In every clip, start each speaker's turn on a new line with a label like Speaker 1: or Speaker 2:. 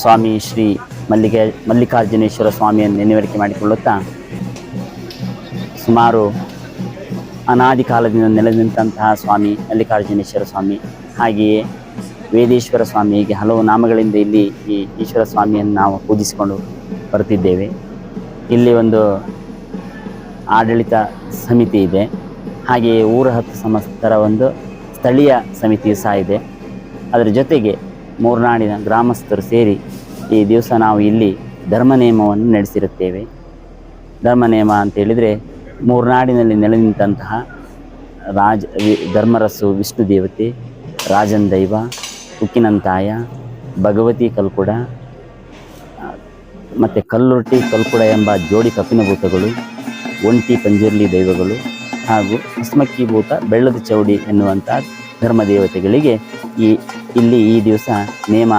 Speaker 1: ಸ್ವಾಮಿ ಶ್ರೀ ಮಲ್ಲಿಗೆ ಮಲ್ಲಿಕಾರ್ಜುನೇಶ್ವರ ಸ್ವಾಮಿಯನ್ನು ನೆನವರಿಕೆ ಮಾಡಿಕೊಳ್ಳುತ್ತಾ ಸುಮಾರು ಅನಾದಿ ಕಾಲದಿಂದ ನೆಲೆನಿಂತಹ ಸ್ವಾಮಿ ಮಲ್ಲಿಕಾರ್ಜುನೇಶ್ವರ ಸ್ವಾಮಿ, ಹಾಗೆಯೇ ವೇದೇಶ್ವರ ಸ್ವಾಮಿ ಹೀಗೆ ಹಲವು ನಾಮಗಳಿಂದ ಇಲ್ಲಿ ಈ ಈಶ್ವರ ಸ್ವಾಮಿಯನ್ನು ನಾವು ಪೂಜಿಸಿಕೊಂಡು ಬರುತ್ತಿದ್ದೇವೆ. ಇಲ್ಲಿ ಒಂದು ಆಡಳಿತ ಸಮಿತಿ ಇದೆ. ಹಾಗೆಯೇ ಊರ ಹತ್ತು ಸಮಸ್ತರ ಒಂದು ಸ್ಥಳೀಯ ಸಮಿತಿ ಸಹ ಇದೆ. ಅದರ ಜೊತೆಗೆ ಮೂರ್ನಾಡಿನ ಗ್ರಾಮಸ್ಥರು ಸೇರಿ ಈ ದಿವಸ ನಾವು ಇಲ್ಲಿ ಧರ್ಮ ನೇಮವನ್ನು ನಡೆಸಿರುತ್ತೇವೆ. ಧರ್ಮ ನೇಮ ಅಂತ ಹೇಳಿದರೆ ಮೂರ್ನಾಡಿನಲ್ಲಿ ನೆಲೆ ನಿಂತಹ ರಾಜ ಧರ್ಮರಸು ವಿಷ್ಣು ದೇವತೆ, ರಾಜನ್ ದೈವ, ಉಕ್ಕಿನಂತಾಯ, ಭಗವತಿ ಕಲ್ಕುಡ, ಮತ್ತು ಕಲ್ಲುರ್ಟಿ ಕಲ್ಕುಡ ಎಂಬ ಜೋಡಿ ಕಪಿನಭೂತಗಳು, ಒಂಟಿ ಪಂಜಿರ್ಲಿ ದೈವಗಳು ಹಾಗೂ ಹಸ್ಮಕ್ಕಿ ಭೂತ, ಬೆಳ್ಳದ ಚೌಡಿ ಎನ್ನುವಂಥ ಧರ್ಮ ದೇವತೆಗಳಿಗೆ ಈ, ಇಲ್ಲಿ ಈ ದಿವಸ ನೇಮ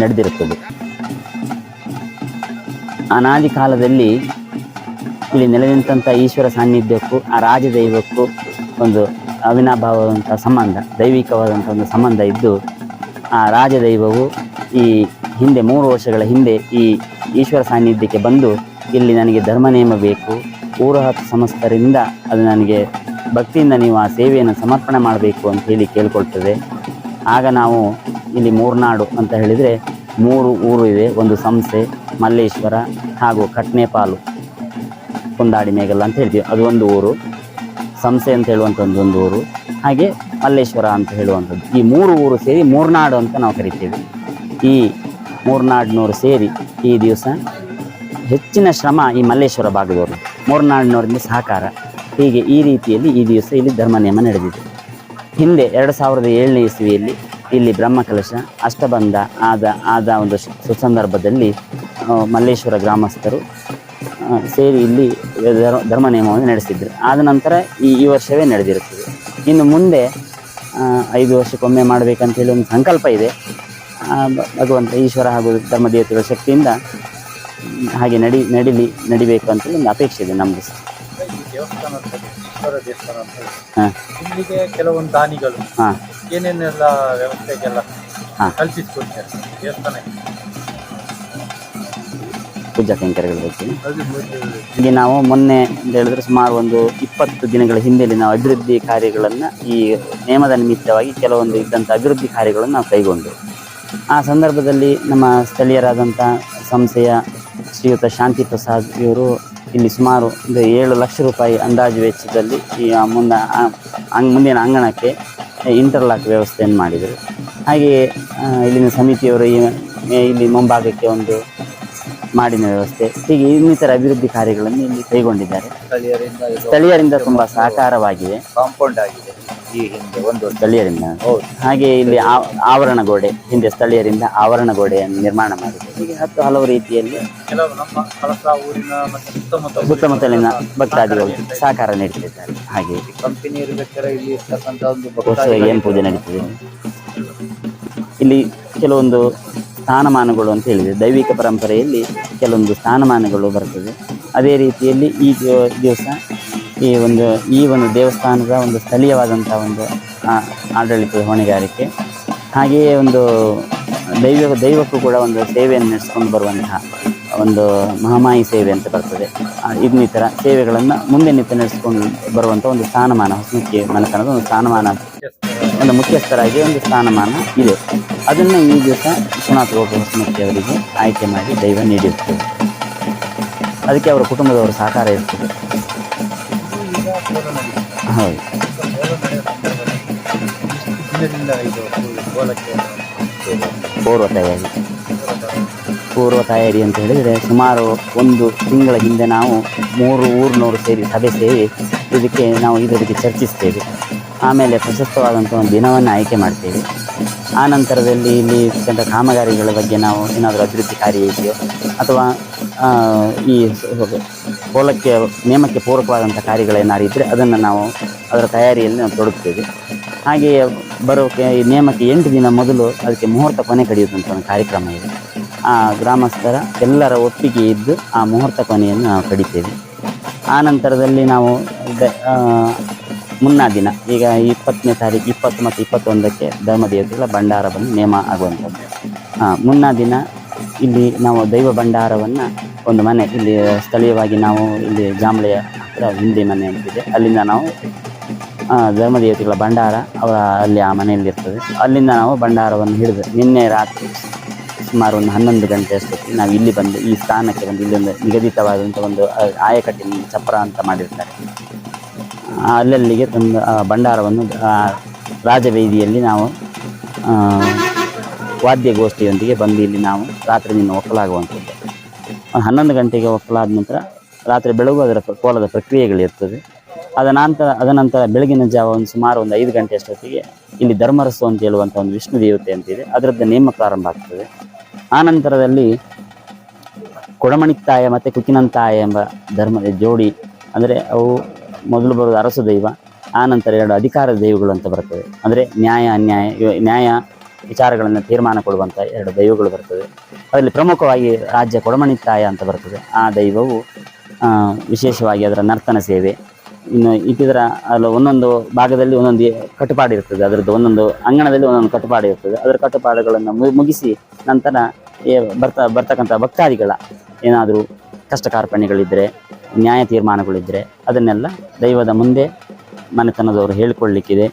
Speaker 1: ನಡೆದಿರುತ್ತದೆ. ಅನಾದಿ ಕಾಲದಲ್ಲಿ ಇಲ್ಲಿ ನೆಲೆ ನಿಂತಹ ಈಶ್ವರ ಸಾನ್ನಿಧ್ಯಕ್ಕೂ, ಆ ರಾಜದೈವಕ್ಕೂ ಒಂದು ಅವಿನಾಭಾವದಂಥ ಸಂಬಂಧ, ದೈವಿಕವಾದಂಥ ಒಂದು ಸಂಬಂಧ ಇದ್ದು, ಆ ರಾಜದೈವವು ಈ ಹಿಂದೆ ಮೂರು ವರ್ಷಗಳ ಹಿಂದೆ ಈ ಈಶ್ವರ ಸಾನ್ನಿಧ್ಯಕ್ಕೆ ಬಂದು, ಇಲ್ಲಿ ನನಗೆ ಧರ್ಮ ನೇಮ ಬೇಕು ಊರ ಹತ್ತು ಸಮಸ್ತರಿಂದ ಅದು ನನಗೆ ಭಕ್ತಿಯಿಂದ ನೀವು ಆ ಸೇವೆಯನ್ನು ಸಮರ್ಪಣೆ ಮಾಡಬೇಕು ಅಂತ ಹೇಳಿ ಕೇಳ್ಕೊಳ್ತದೆ. ಆಗ ನಾವು ಇಲ್ಲಿ ಮೂರ್ನಾಡು ಅಂತ ಹೇಳಿದರೆ ಮೂರು ಊರು ಇದೆ ಒಂದು ಸಂಸ್ಥೆ ಮಲ್ಲೇಶ್ವರ ಹಾಗೂ ಕಟ್ನೇಪಾಲು ಕುಂದಾಡಿ ಮೇಗಲ್ಲ ಅಂತ ಹೇಳ್ತೀವಿ. ಅದು ಒಂದು ಊರು. ಸಂಸೆ ಅಂತ ಹೇಳುವಂಥದ್ದು ಒಂದು ಊರು. ಹಾಗೆ ಮಲ್ಲೇಶ್ವರ ಅಂತ ಹೇಳುವಂಥದ್ದು. ಈ ಮೂರು ಊರು ಸೇರಿ ಮೂರ್ನಾಡು ಅಂತ ನಾವು ಕರಿತೇವೆ. ಈ ಮೂರ್ನಾಡಿನವರು ಸೇರಿ ಈ ದಿವಸ ಹೆಚ್ಚಿನ ಶ್ರಮ ಈ ಮಲ್ಲೇಶ್ವರ ಭಾಗದವರು. ಮೂರ್ನಾಡಿನವರಿಂದ ಸಹಕಾರ. ಹೀಗೆ ಈ ರೀತಿಯಲ್ಲಿ ಈ ದಿವಸ ಇಲ್ಲಿ ಧರ್ಮ ನಿಯಮ ನಡೆದಿದೆ. ಹಿಂದೆ ಎರಡು ಸಾವಿರದ ಏಳನೇ ಇಸ್ವಿಯಲ್ಲಿ ಇಲ್ಲಿ ಬ್ರಹ್ಮಕಲಶ ಅಷ್ಟಬಂಧ ಆದ ಆದ ಒಂದು ಸುಸಂದರ್ಭದಲ್ಲಿ ಮಲ್ಲೇಶ್ವರ ಗ್ರಾಮಸ್ಥರು ಸೇರಿ ಇಲ್ಲಿ ಧರ್ಮ- ನಿಯಮವನ್ನು ನಡೆಸಿದ್ರು. ಆದ ನಂತರ ಈ ಈ ವರ್ಷವೇ ನಡೆದಿರುತ್ತದೆ. ಇನ್ನು ಮುಂದೆ ಐದು ವರ್ಷಕ್ಕೊಮ್ಮೆ ಮಾಡಬೇಕಂತೇಳಿ ಒಂದು ಸಂಕಲ್ಪ ಇದೆ. ಭಗವಂತ ಈಶ್ವರ ಹಾಗೂ ಧರ್ಮದೇವತೆಗಳ ಶಕ್ತಿಯಿಂದ, ಹಾಗೆ ನಡಿ, ನಡಿಲಿ, ನಡಿಬೇಕು ಅಂತೇಳಿ ಒಂದು ಅಪೇಕ್ಷೆ ಇದೆ
Speaker 2: ಈ ದೇವಸ್ಥಾನ ಅಂತ ಇದೆ, ಈಶ್ವರ ದೇವಸ್ಥಾನ ಅಂತ ಇದೆ.
Speaker 1: ಹಾಂ.
Speaker 2: ಇಲ್ಲಿಗೆ ಕೆಲವೊಂದು ದಾನಿಗಳು
Speaker 1: ಹಾಂ.
Speaker 2: ಏನೇನೆಲ್ಲ ವ್ಯವಸ್ಥೆಗೆಲ್ಲ
Speaker 1: ಹಾ.
Speaker 2: ಕಲ್ಪಿಸ್ಕೊಡ್ತಾರೆ ದೇವಸ್ಥಾನ
Speaker 1: ಪೂಜಾ ಕೈಂಕರ್ಯಗಳ ಬಗ್ಗೆ. ಈಗ ನಾವು ಮೊನ್ನೆ ಅಂತ ಹೇಳಿದ್ರೆ ಸುಮಾರು ಒಂದು ಇಪ್ಪತ್ತು ದಿನಗಳ ಹಿಂದೆಯಲ್ಲಿ ನಾವು ಅಭಿವೃದ್ಧಿ ಕಾರ್ಯಗಳನ್ನು ಈ ನಿಯಮದ ನಿಮಿತ್ತವಾಗಿ ಕೆಲವೊಂದು ಇದ್ದಂಥ ಅಭಿವೃದ್ಧಿ ಕಾರ್ಯಗಳನ್ನು ನಾವು ಕೈಗೊಂಡು ಆ ಸಂದರ್ಭದಲ್ಲಿ ನಮ್ಮ ಸ್ಥಳೀಯರಾದಂಥ ಸಂಸ್ಥೆಯ ಶ್ರೀಯುತ ಶಾಂತಿ ಪ್ರಸಾದ್ ಇವರು ಇಲ್ಲಿ ಸುಮಾರು ಒಂದು ಏಳು ಲಕ್ಷ ರೂಪಾಯಿ ಅಂದಾಜು ವೆಚ್ಚದಲ್ಲಿ ಈ ಮುಂದೆ ಮುಂದ ಮುಂದಿನ ಅಂಗಣಕ್ಕೆ ಇಂಟರ್ಲಾಕ್ ವ್ಯವಸ್ಥೆಯನ್ನು ಮಾಡಿದರು. ಹಾಗೆಯೇ ಇಲ್ಲಿನ ಸಮಿತಿಯವರು ಇಲ್ಲಿ ಮುಂಭಾಗಕ್ಕೆ ಒಂದು ಮಾಡಿನ ವ್ಯವಸ್ಥೆ ಹೀಗೆ ಇನ್ನಿತರ ಅಭಿವೃದ್ಧಿ ಕಾರ್ಯಗಳನ್ನು ಇಲ್ಲಿ ಕೈಗೊಂಡಿದ್ದಾರೆ.
Speaker 2: ಸ್ಥಳೀಯರಿಂದ ತುಂಬ
Speaker 1: ಸ್ಥಳೀಯರಿಂದ ತುಂಬಾ ಸಹಕಾರವಾಗಿದೆ.
Speaker 2: ಕಾಂಪೌಂಡ್ ಆಗಿದೆ. ಈ ಹಿಂದೆ ಒಂದು
Speaker 1: ಸ್ಥಳೀಯರಿಂದ.
Speaker 2: ಹೌದು.
Speaker 1: ಹಾಗೆ ಇಲ್ಲಿ ಆ- ಆವರಣ ಗೋಡೆ ಹಿಂದೆ ಸ್ಥಳೀಯರಿಂದ ಆವರಣ ಗೋಡೆಯನ್ನು ನಿರ್ಮಾಣ ಮಾಡಿದೆ ಹೀಗೆ ಹತ್ತು ಹಲವು ರೀತಿಯಲ್ಲಿ
Speaker 2: ಕೆಲವು ನಮ್ಮ ಕಳಸ ಊರಿನ ಮತ್ತೆ ಸುತ್ತಮುತ್ತ
Speaker 1: ಸುತ್ತಮುತ್ತಲಿನ ಭಕ್ತಾದಿಗಳು ಸಹಕಾರ ನೀಡುತ್ತಿದ್ದಾರೆ. ಹಾಗೆ
Speaker 2: ಕಂಪನಿ ಇರ್ಬೇಕಾದ್ರೆ ಇಲ್ಲಿ ಇರ್ತಕ್ಕಂಥ ಒಂದು
Speaker 1: ವರ್ಷ ಏನು ಪೂಜೆ ನಡೀತದೆ. ಇಲ್ಲಿ ಕೆಲವೊಂದು ಸ್ಥಾನಮಾನಗಳು ಅಂತ ಹೇಳಿದೆ ದೈವಿಕ ಪರಂಪರೆಯಲ್ಲಿ ಕೆಲವೊಂದು ಸ್ಥಾನಮಾನಗಳು ಬರ್ತದೆ. ಅದೇ ರೀತಿಯಲ್ಲಿ ಈ ದಿವ- ದಿವಸ ಈ ಒಂದು ಈ ಒಂದು ದೇವಸ್ಥಾನದ ಒಂದು ಸ್ಥಳೀಯವಾದಂಥ ಒಂದು ಆ, ಆಡಳಿತದ ಹೊಣೆಗಾರಿಕೆ. ಹಾಗೆಯೇ ಒಂದು ದೈವ ದೈವಕ್ಕೂ ಕೂಡ ಒಂದು ಸೇವೆಯನ್ನು ನಡೆಸ್ಕೊಂಡು ಬರುವಂತಹ ಒಂದು ಮಹಾಮಾಯಿ ಸೇವೆ ಅಂತ ಬರ್ತದೆ. ಇನ್ನಿತರ ಸೇವೆಗಳನ್ನು ಮುಂದೆ ನಿಂತು ನಡೆಸ್ಕೊಂಡು ಬರುವಂಥ ಒಂದು ಸ್ಥಾನಮಾನ ಹೊಸಮುಖಿ ಮನೆತನದ ಒಂದು ಸ್ಥಾನಮಾನ ಒಂದು ಮುಖ್ಯಸ್ಥರಾಗಿ ಒಂದು ಸ್ಥಾನಮಾನ ಇದೆ. ಅದನ್ನು ಈ ದಿವಸ ವಿಶ್ವನಾಥ ಗೋಪಾಲ ಹೊಸಮುಖಿ ಆಯ್ಕೆ ಮಾಡಿ ದೈವ ನೀಡಿರ್ತದೆ ಅದಕ್ಕೆ ಅವರ ಕುಟುಂಬದವರು ಸಹಕಾರ ಇರ್ತದೆ.
Speaker 2: ಸೇವೆ
Speaker 1: ಪೂರ್ವ ತಯಾರಿ. ಪೂರ್ವ ತಯಾರಿ ಅಂತ ಹೇಳಿದರೆ ಸುಮಾರು ಒಂದು ತಿಂಗಳ ಹಿಂದೆ ನಾವು ಮೂರು ಊರಿನವರು ಸೇರಿ ಸಭೆ ಸೇರಿ ಇದಕ್ಕೆ ನಾವು ಇದರ ಬಗ್ಗೆ ಚರ್ಚಿಸ್ತೇವೆ. ಆಮೇಲೆ ಪ್ರಶಸ್ತವಾದಂಥ ಒಂದು ದಿನವನ್ನು ಆಯ್ಕೆ ಮಾಡ್ತೇವೆ. ಆ ನಂತರದಲ್ಲಿ ಇಲ್ಲಿ ಇರ್ತಕ್ಕಂಥ ಕಾಮಗಾರಿಗಳ ಬಗ್ಗೆ ನಾವು ಏನಾದರೂ ಅಭಿವೃದ್ಧಿ ಕಾರ್ಯ ಇದೆಯೋ ಅಥವಾ ಈ ಕೋಲಕ್ಕೆ, ನೇಮಕ್ಕೆ ಪೂರಕವಾದಂಥ ಕಾರ್ಯಗಳೇನಾದ್ರು ಇದ್ದರೆ ಅದನ್ನು ನಾವು ಅದರ ತಯಾರಿಯಲ್ಲಿ ನಾವು ತೊಡಗ್ತೇವೆ. ಹಾಗೆಯೇ ಬರೋಕೆ, ಈ ನೇಮಕ್ಕೆ ಎಂಟು ದಿನ ಮೊದಲು ಅದಕ್ಕೆ ಮುಹೂರ್ತ ಕೊನೆ ಕಡಿಯುವಂಥ ಒಂದು ಕಾರ್ಯಕ್ರಮ ಇದೆ. ಆ ಗ್ರಾಮಸ್ಥರ ಎಲ್ಲರ ಒಪ್ಪಿಗೆ ಇದ್ದು ಆ ಮುಹೂರ್ತ ಕೊನೆಯನ್ನು ನಾವು ಕಡಿತೇವೆ. ಆ ನಂತರದಲ್ಲಿ ನಾವು ಮುನ್ನಾ ದಿನ, ಈಗ ಇಪ್ಪತ್ತನೇ ತಾರೀಕು, ಇಪ್ಪತ್ತು ಮತ್ತು ಇಪ್ಪತ್ತೊಂದಕ್ಕೆ ಧರ್ಮದೇವತೆಗಳ ಭಂಡಾರವನ್ನು ನೇಮ ಆಗುವಂಥದ್ದು. ಮುನ್ನಾ ದಿನ ಇಲ್ಲಿ ನಾವು ದೈವ ಭಂಡಾರವನ್ನು ಒಂದು ಮನೆ ಇಲ್ಲಿ ಸ್ಥಳೀಯವಾಗಿ ನಾವು ಇಲ್ಲಿ ಜಾಂಬಳೆಯ ಹತ್ರ ಹಿಂದಿ ಮನೆ ಅಂತಿದೆ. ಅಲ್ಲಿಂದ ನಾವು ಧರ್ಮದೇವತೆಗಳ ಭಂಡಾರ ಅವರ ಅಲ್ಲಿ ಆ ಮನೆಯಲ್ಲಿ ಇರ್ತದೆ. ಅಲ್ಲಿಂದ ನಾವು ಭಂಡಾರವನ್ನು ಹಿಡಿದು ನಿನ್ನೆ ರಾತ್ರಿ ಸುಮಾರು ಒಂದು ಹನ್ನೊಂದು ಗಂಟೆ ಅಷ್ಟೊತ್ತಿಗೆ ನಾವು ಇಲ್ಲಿ ಬಂದು ಈ ಸ್ಥಾನಕ್ಕೆ ಬಂದು ಇಲ್ಲಿಂದ ನಿಗದಿತವಾದಂಥ ಒಂದು ಆಯಕಟ್ಟಿನ ಚಪ್ರ ಅಂತ ಮಾಡಿರ್ತಾರೆ. ಅಲ್ಲಲ್ಲಿಗೆ ತಂದು ಭಂಡಾರವನ್ನು ರಾಜವೇದಿಯಲ್ಲಿ ನಾವು ವಾದ್ಯಗೋಷ್ಠಿಯೊಂದಿಗೆ ಬಂದು ಇಲ್ಲಿ ನಾವು ರಾತ್ರಿ ನಿನ್ನ ಒಕ್ಕಲಾಗುವಂಥದ್ದು. ಹನ್ನೊಂದು ಗಂಟೆಗೆ ಒಕ್ಕಲಾದ ನಂತರ ರಾತ್ರಿ ಬೆಳಗು ಅದರ ಕೋಲದ ಪ್ರಕ್ರಿಯೆಗಳಿರ್ತದೆ ಅದ ನಂತರ ಅದನಂತರ ಬೆಳಗಿನ ಜಾವ ಒಂದು ಸುಮಾರು ಒಂದು ಐದು ಗಂಟೆ ಅಷ್ಟೊತ್ತಿಗೆ ಇಲ್ಲಿ ಧರ್ಮರಸು ಅಂತ ಹೇಳುವಂಥ ಒಂದು ವಿಷ್ಣು ದೇವತೆ ಅಂತಿದೆ ಅದರದ್ದು ನೇಮ ಪ್ರಾರಂಭ ಆಗ್ತದೆ. ಆ ನಂತರದಲ್ಲಿ ಕೊಡಮಣಿತ್ತಾಯ ಮತ್ತು ಕುಕಿನಂತಾಯ ಎಂಬ ಧರ್ಮದ ಜೋಡಿ, ಅಂದರೆ ಅವು ಮೊದಲು ಬರೋದು ಅರಸು ದೈವ, ಆ ನಂತರ ಎರಡು ಅಧಿಕಾರ ದೈವಗಳು ಅಂತ ಬರ್ತವೆ ಅಂದರೆ ನ್ಯಾಯ, ಅನ್ಯಾಯ ನ್ಯಾಯ ವಿಚಾರಗಳನ್ನು ತೀರ್ಮಾನ ಕೊಡುವಂಥ ಎರಡು ದೈವಗಳು ಬರ್ತದೆ. ಅದರಲ್ಲಿ ಪ್ರಮುಖವಾಗಿ ರಾಜ್ಯ ಕೊಡಮಣಿತ್ತಾಯ ಅಂತ ಬರ್ತದೆ. ಆ ದೈವವು ವಿಶೇಷವಾಗಿ ಅದರ ನರ್ತನ ಸೇವೆ. ಇನ್ನು ಇಟ್ಟಿದ್ರ ಅಲ್ಲ ಒಂದೊಂದು ಭಾಗದಲ್ಲಿ ಒಂದೊಂದು ಕಟ್ಟುಪಾಡು ಇರ್ತದೆ. ಅದರದ್ದು ಒಂದೊಂದು ಅಂಗಣದಲ್ಲಿ ಒಂದೊಂದು ಕಟ್ಟುಪಾಡು ಇರ್ತದೆ. ಅದರ ಕಟ್ಟುಪಾಡುಗಳನ್ನು ಮುಗಿಸಿ ನಂತರ ಬರ್ತಾ, ಬರ್ತಕ್ಕಂಥ ಭಕ್ತಾದಿಗಳ ಏನಾದರೂ ಕಷ್ಟ ಕಾರ್ಪಣ್ಯಗಳಿದ್ದರೆ ನ್ಯಾಯ ತೀರ್ಮಾನಗಳಿದ್ದರೆ ಅದನ್ನೆಲ್ಲ ದೈವದ ಮುಂದೆ ಮನೆತನದವರು ಹೇಳಿಕೊಳ್ಳಿಕ್ಕಿದೆ.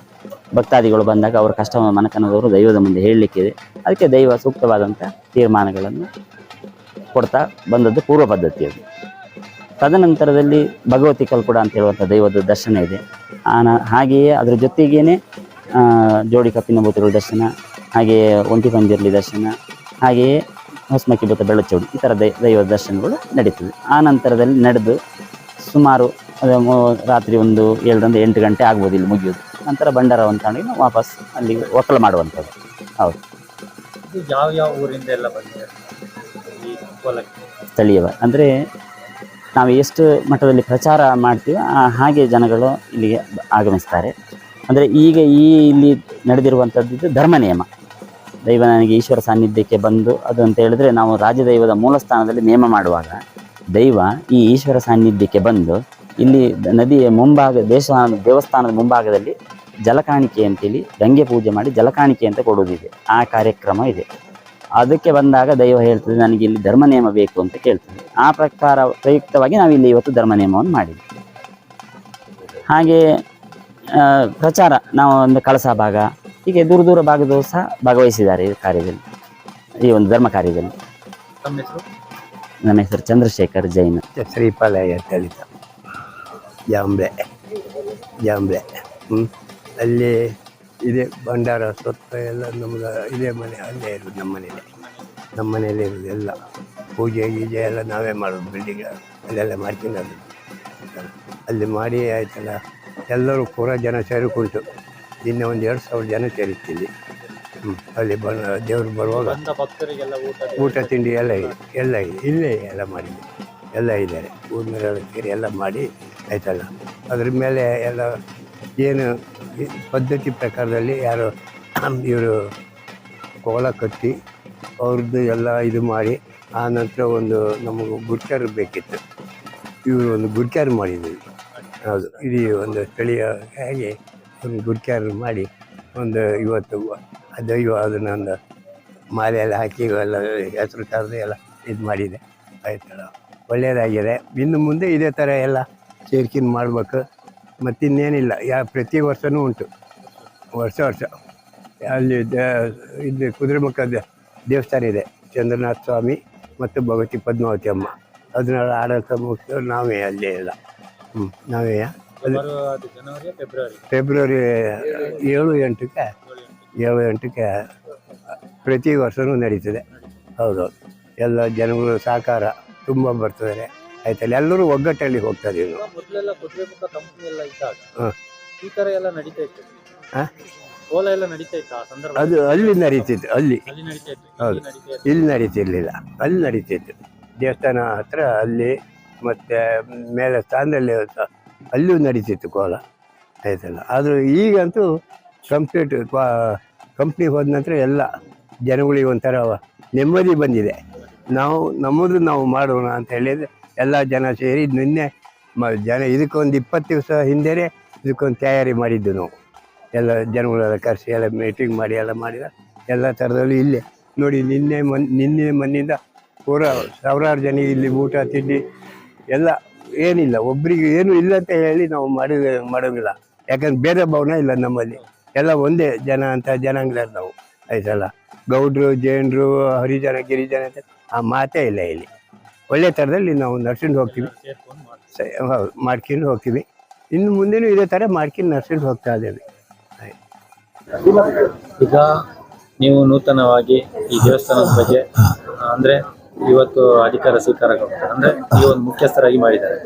Speaker 1: ಭಕ್ತಾದಿಗಳು ಬಂದಾಗ ಅವರ ಕಷ್ಟ ಮನಕನದವರು ದೈವದ ಮುಂದೆ ಹೇಳಲಿಕ್ಕಿದೆ. ಅದಕ್ಕೆ ದೈವ ಸೂಕ್ತವಾದಂಥ ತೀರ್ಮಾನಗಳನ್ನು ಕೊಡ್ತಾ ಬಂದದ್ದು ಪೂರ್ವ ಪದ್ಧತಿ ಅದು. ತದನಂತರದಲ್ಲಿ ಭಗವತಿ ಕಲ್ಪುಡ ಅಂತ ಹೇಳುವಂಥ ದೈವದ ದರ್ಶನ ಇದೆ. ಆನ ಹಾಗೆಯೇ ಅದರ ಜೊತೆಗೇನೆ ಜೋಡಿ ಕಪ್ಪಿನ ಭೂತಗಳ ದರ್ಶನ, ಹಾಗೆಯೇ ಒಂಟಿ ಪಂಜಿರಲಿ ದರ್ಶನ, ಹಾಗೆಯೇ ಹೊಸಮಕ್ಕಿ ಭೂತ ಬೆಳಚೋಡಿ ಈ ಥರ ದೈ, ದೈವದ ದರ್ಶನಗಳು ನಡೀತದೆ. ಆ ನಂತರದಲ್ಲಿ ನಡೆದು ಸುಮಾರು ರಾತ್ರಿ ಒಂದು ಏಳರಿಂದ ಎಂಟು ಗಂಟೆ ಆಗ್ಬೋದು ಇಲ್ಲಿ ಮುಗಿಯೋದು. ನಂತರ ಭಂಡಾರವನ್ನು ತಗೊಂಡು ನಾವು ವಾಪಸ್ ಅಲ್ಲಿ ಒಕ್ಕಲ ಮಾಡುವಂಥದ್ದು. ಹೌದು.
Speaker 2: ಇದು ಯಾವ ಯಾವ ಊರಿಂದ ಎಲ್ಲ ಬಂದಿದೆ? ಈ
Speaker 1: ಸ್ಥಳೀಯವ. ಅಂದರೆ ನಾವು ಎಷ್ಟು ಮಟ್ಟದಲ್ಲಿ ಪ್ರಚಾರ ಮಾಡ್ತೀವೋ ಆ ಹಾಗೆ ಜನಗಳು ಇಲ್ಲಿಗೆ ಬ- ಆಗಮಿಸ್ತಾರೆ. ಅಂದರೆ ಈಗ ಈ ಇಲ್ಲಿ ನಡೆದಿರುವಂಥದ್ದು ಇದು ಧರ್ಮ ನಿಯಮ. ದೈವ ನನಗೆ ಈಶ್ವರ ಸಾನ್ನಿಧ್ಯಕ್ಕೆ ಬಂದು ಅದು ಅಂತ ಹೇಳಿದ್ರೆ ನಾವು ರಾಜದೈವದ ಮೂಲ ಸ್ಥಾನದಲ್ಲಿ ನೇಮ ಮಾಡುವಾಗ ದೈವ ಈ ಈಶ್ವರ ಸಾನ್ನಿಧ್ಯಕ್ಕೆ ಬಂದು ಇಲ್ಲಿ ನದಿಯ ಮುಂಭಾಗ ದೇವಸ್ಥಾನ ದೇವಸ್ಥಾನದ ಮುಂಭಾಗದಲ್ಲಿ ಜಲಕಾಣಿಕೆ ಅಂತೇಳಿ ಗಂಗೆ ಪೂಜೆ ಮಾಡಿ ಜಲಕಾಣಿಕೆ ಅಂತ ಕೊಡುವುದಿದೆ. ಆ ಕಾರ್ಯಕ್ರಮ ಇದೆ. ಅದಕ್ಕೆ ಬಂದಾಗ ದೈವ ಹೇಳ್ತದೆ ನನಗೆ ಇಲ್ಲಿ ಧರ್ಮ ನಿಯಮ ಬೇಕು ಅಂತ ಕೇಳ್ತದೆ. ಆ ಪ್ರಕಾರ ಪ್ರಯುಕ್ತವಾಗಿ ನಾವು ಇಲ್ಲಿ ಇವತ್ತು ಧರ್ಮ ನಿಯಮವನ್ನು ಮಾಡಿದ್ವಿ. ಹಾಗೆ ಪ್ರಚಾರ. ನಾವು ಒಂದು ಕಳಸ ಭಾಗ ಹೀಗೆ ದೂರ ದೂರ ಭಾಗದವರು ಸಹ ಭಾಗವಹಿಸಿದ್ದಾರೆ ಈ ಕಾರ್ಯದಲ್ಲಿ ಈ ಒಂದು ಧರ್ಮ ಕಾರ್ಯದಲ್ಲಿ.
Speaker 2: ನಮ್ಮ ಹೆಸರು?
Speaker 1: ನನ್ನ ಹೆಸರು ಚಂದ್ರಶೇಖರ್ ಜೈನ್.
Speaker 3: ಶ್ರೀಪಾಲಯ್ಯ ದಲಿತ ಜಾಂಬ್ಳೆ ಜಾಂಬ್ಳೆ ಹ್ಞೂ ಅಲ್ಲಿ ಇದೆ ಭಂಡಾರ ಸ್ವತ್ತ ಎಲ್ಲ ನಮ್ಗೆ ಇದೇ ಮನೆ ಅಲ್ಲೇ ಇರೋದು ನಮ್ಮ ಮನೇಲಿ ನಮ್ಮ ಮನೇಲಿ ಇರೋದು ಎಲ್ಲ. ಪೂಜೆ ಗೀಜೆ ಎಲ್ಲ ನಾವೇ ಮಾಡೋದು ಬಿಲ್ಡಿಂಗ್ ಅಲ್ಲೆಲ್ಲ ಅದು ಅಲ್ಲಿ ಮಾಡಿ ಆಯ್ತಲ್ಲ ಎಲ್ಲರೂ ಪೂರ ಜನ ಸೇರಿಕೊಳ್ತು ಇನ್ನು ಒಂದು ಎರಡು ಸಾವಿರ ಜನ ಸೇರಿತ್ತಿಲ್ಲಿ ಹ್ಞೂ ಅಲ್ಲಿ ಬ ದೇವ್ರು ಬರುವಾಗ.
Speaker 2: ಊಟ
Speaker 3: ತಿಂಡಿ ಎಲ್ಲ ಇದೆ. ಎಲ್ಲ ಇದೆ. ಇಲ್ಲೇ ಎಲ್ಲ ಮಾಡಿದೆ ಎಲ್ಲ ಇದ್ದಾರೆ ಊರಿನವರೆಲ್ಲ ಸೇರಿ ಎಲ್ಲ ಮಾಡಿ ಆಯ್ತಲ್ಲ. ಅದ್ರ ಮೇಲೆ ಎಲ್ಲ ಏನು ಪದ್ಧತಿ ಪ್ರಕಾರದಲ್ಲಿ ಯಾರು ಇವರು ಕೋಲ ಕಟ್ಟಿ ಅವ್ರದ್ದು ಎಲ್ಲ ಇದು ಮಾಡಿ ಆ ನಂತರ ಒಂದು ನಮಗೆ ಗುರ್ಚಾರು ಬೇಕಿತ್ತು. ಇವರು ಒಂದು ಗುಡ್ಕ್ಯಾರ್ ಮಾಡಿದ್ವಿ ಹೌದು. ಇಡೀ ಒಂದು ಸ್ಥಳೀಯ ಹಾಗೆ ಒಂದು ಗುರ್ಚಾರು ಮಾಡಿ ಒಂದು ಇವತ್ತು ದೈವ ಅದನ್ನ ಒಂದು ಮಾಲೆ ಎಲ್ಲ ಹಾಕಿ ಎಲ್ಲ ಹೆಸರು ಕರೆದು ಎಲ್ಲ ಇದು ಮಾಡಿದೆ. ಆಯ್ತಲ್ಲ. ಒಳ್ಳೆಯದಾಗಿದೆ ಇನ್ನು ಮುಂದೆ ಇದೇ ಥರ ಎಲ್ಲ ಸೇರ್ಕಿನ ಮಾಡಬೇಕು. ಮತ್ತಿನ್ನೇನಿಲ್ಲ. ಯಾ ಪ್ರತಿ ವರ್ಷವೂ ಉಂಟು. ವರ್ಷ ವರ್ಷ. ಅಲ್ಲಿ ಇದು ಇಲ್ಲಿ ಕುದುರೆಮುಖ ದೇವಸ್ಥಾನ ಇದೆ. ಚಂದ್ರನಾಥ ಸ್ವಾಮಿ ಮತ್ತು ಭಗವತಿ ಪದ್ಮಾವತಿ ಅಮ್ಮ. ಅದನ್ನ ಆಡಳಿತ ಮುಖ್ಯ ನಾವೇ ಅಲ್ಲೇ ಎಲ್ಲ. ಹ್ಞೂ ನಾವೇ ಅದು
Speaker 2: ಬರುವುದು ಜನವರಿ ಫೆಬ್ರವರಿ.
Speaker 3: ಫೆಬ್ರವರಿ ಏಳು ಎಂಟಕ್ಕೆ ಏಳು ಎಂಟಕ್ಕೆ ಪ್ರತಿ ವರ್ಷವೂ ನಡೀತದೆ. ಹೌದೌದು. ಎಲ್ಲ ಜನಗಳು ಸಹಕಾರ. ತುಂಬ ಬರ್ತದೆ. ಆಯ್ತಲ್ಲ ಎಲ್ಲರೂ ಒಗ್ಗಟ್ಟಲ್ಲಿ ಹೋಗ್ತಾರೆ ಇನ್ನು
Speaker 2: ಮೊದಲೆಲ್ಲ ಕುದುರೆಮುಖ ಕಂಪನಿ ಎಲ್ಲ ಇದ್ದಾಗ
Speaker 3: ಹಾಂ.
Speaker 2: ಈ ತರ ಎಲ್ಲ ನಡೀತಾ ಇತ್ತು.
Speaker 3: ಹಾ?
Speaker 2: ಕೋಲ ಎಲ್ಲ ನಡೀತಾ ಇತ್ತು ಆ ಸಂದರ್ಭ?
Speaker 3: ಅದು ಅಲ್ಲಿ ನಡೀತಿತ್ತು ಅಲ್ಲಿ.
Speaker 2: ಅಲ್ಲಿ ನಡೀತಾ ಇತ್ತು.
Speaker 3: ಹೌದು.
Speaker 2: ಇಲ್ಲಿ ನಡೀತಾ
Speaker 3: ನಡೀತಿರ್ಲಿಲ್ಲ. ಅಲ್ಲಿ ನಡೀತಿತ್ತು. ದೇವಸ್ಥಾನ ಹತ್ರ ಅಲ್ಲಿ ಮತ್ತು ಮೇಲೆ ಸ್ಥಾನದಲ್ಲಿ ಅಲ್ಲೂ ನಡೀತಿತ್ತು ಕೋಲ. ಆಯ್ತಲ್ಲ? ಆದರೂ ಈಗಂತೂ ಕಂಪ್ಲೀಟ್ ಕಂಪ್ನಿ ಹೋದ ನಂತರ ಎಲ್ಲ ಜನಗಳಿಗೆ ಒಂಥರ ನೆಮ್ಮದಿ ಬಂದಿದೆ. ನಾವು ನಮ್ಮದು ನಾವು ಮಾಡೋಣ ಅಂತ ಹೇಳಿದರೆ ಎಲ್ಲ ಜನ ಸೇರಿ ನಿನ್ನೆ ಮ, ಜನ ಇದಕ್ಕೊಂದು ಇಪ್ಪತ್ತು ದಿವಸ ಹಿಂದೆಯೇ ಇದಕ್ಕೊಂದು ತಯಾರಿ ಮಾಡಿದ್ದು ನಾವು. ಎಲ್ಲ ಜನಗಳೆಲ್ಲ ಕರೆಸಿ ಎಲ್ಲ ಮೀಟಿಂಗ್ ಮಾಡಿ, ಎಲ್ಲ ಮಾಡಿದ. ಎಲ್ಲ ಥರದಲ್ಲೂ ಇಲ್ಲೇ. ನೋಡಿ, ನಿನ್ನೆ ಮನ್, ನಿನ್ನೆ ಮನೆಯಿಂದ ಪೂರ ಸಾವಿರಾರು ಜನ ಇಲ್ಲಿ ಊಟ ತಿಂಡಿ ಎಲ್ಲ ಏನಿಲ್ಲ. ಒಬ್ಬರಿಗೆ ಏನು ಇಲ್ಲ ಅಂತ ಹೇಳಿ ನಾವು ಮಾಡಿ ಮಾಡೋಂಗಿಲ್ಲ ಯಾಕಂದ್ರೆ ಬೇರೆ ಭಾವನೆ ಇಲ್ಲ ನಮ್ಮಲ್ಲಿ. ಎಲ್ಲ ಒಂದೇ ಜನ ಅಂತ ಜನಾಂಗದ ನಾವು. ಆಯ್ತಲ್ಲ? ಗೌಡ್ರು, ಜೈನರು, ಹರಿಜನ, ಗಿರಿಜನ ಅಂತ ಆ ಮಾತೇ ಇಲ್ಲ ಇಲ್ಲಿ. ಒಳ್ಳೆ ಥರದಲ್ಲಿ ನಾವು ನಡ್ಸ್ಕೊಂಡು ಹೋಗ್ತೀವಿ. ಸ- ಹೌದು ಮಾಡ್ಕೊಂಡು ಹೋಗ್ತೀವಿ. ಇನ್ನು ಮುಂದೆನೂ ಇದೇ ಥರ ಮಾಡ್ಕೊಂಡು ನಡ್ಸ್ಕೊಂಡು ಹೋಗ್ತಾ ಇದ್ದೇವೆ.
Speaker 2: ಈಗ ನೀವು ನೂತನವಾಗಿ ಈ ದೇವಸ್ಥಾನದ ಬಗ್ಗೆ ಅಂದರೆ ಇವತ್ತು ಅಧಿಕಾರ ಸ್ವೀಕಾರ ಅಂದರೆ ಅಂದ್ರೆ ಈ ಒಂದು ಮುಖ್ಯಸ್ಥರಾಗಿ ಮಾಡಿದ್ದಾರೆ.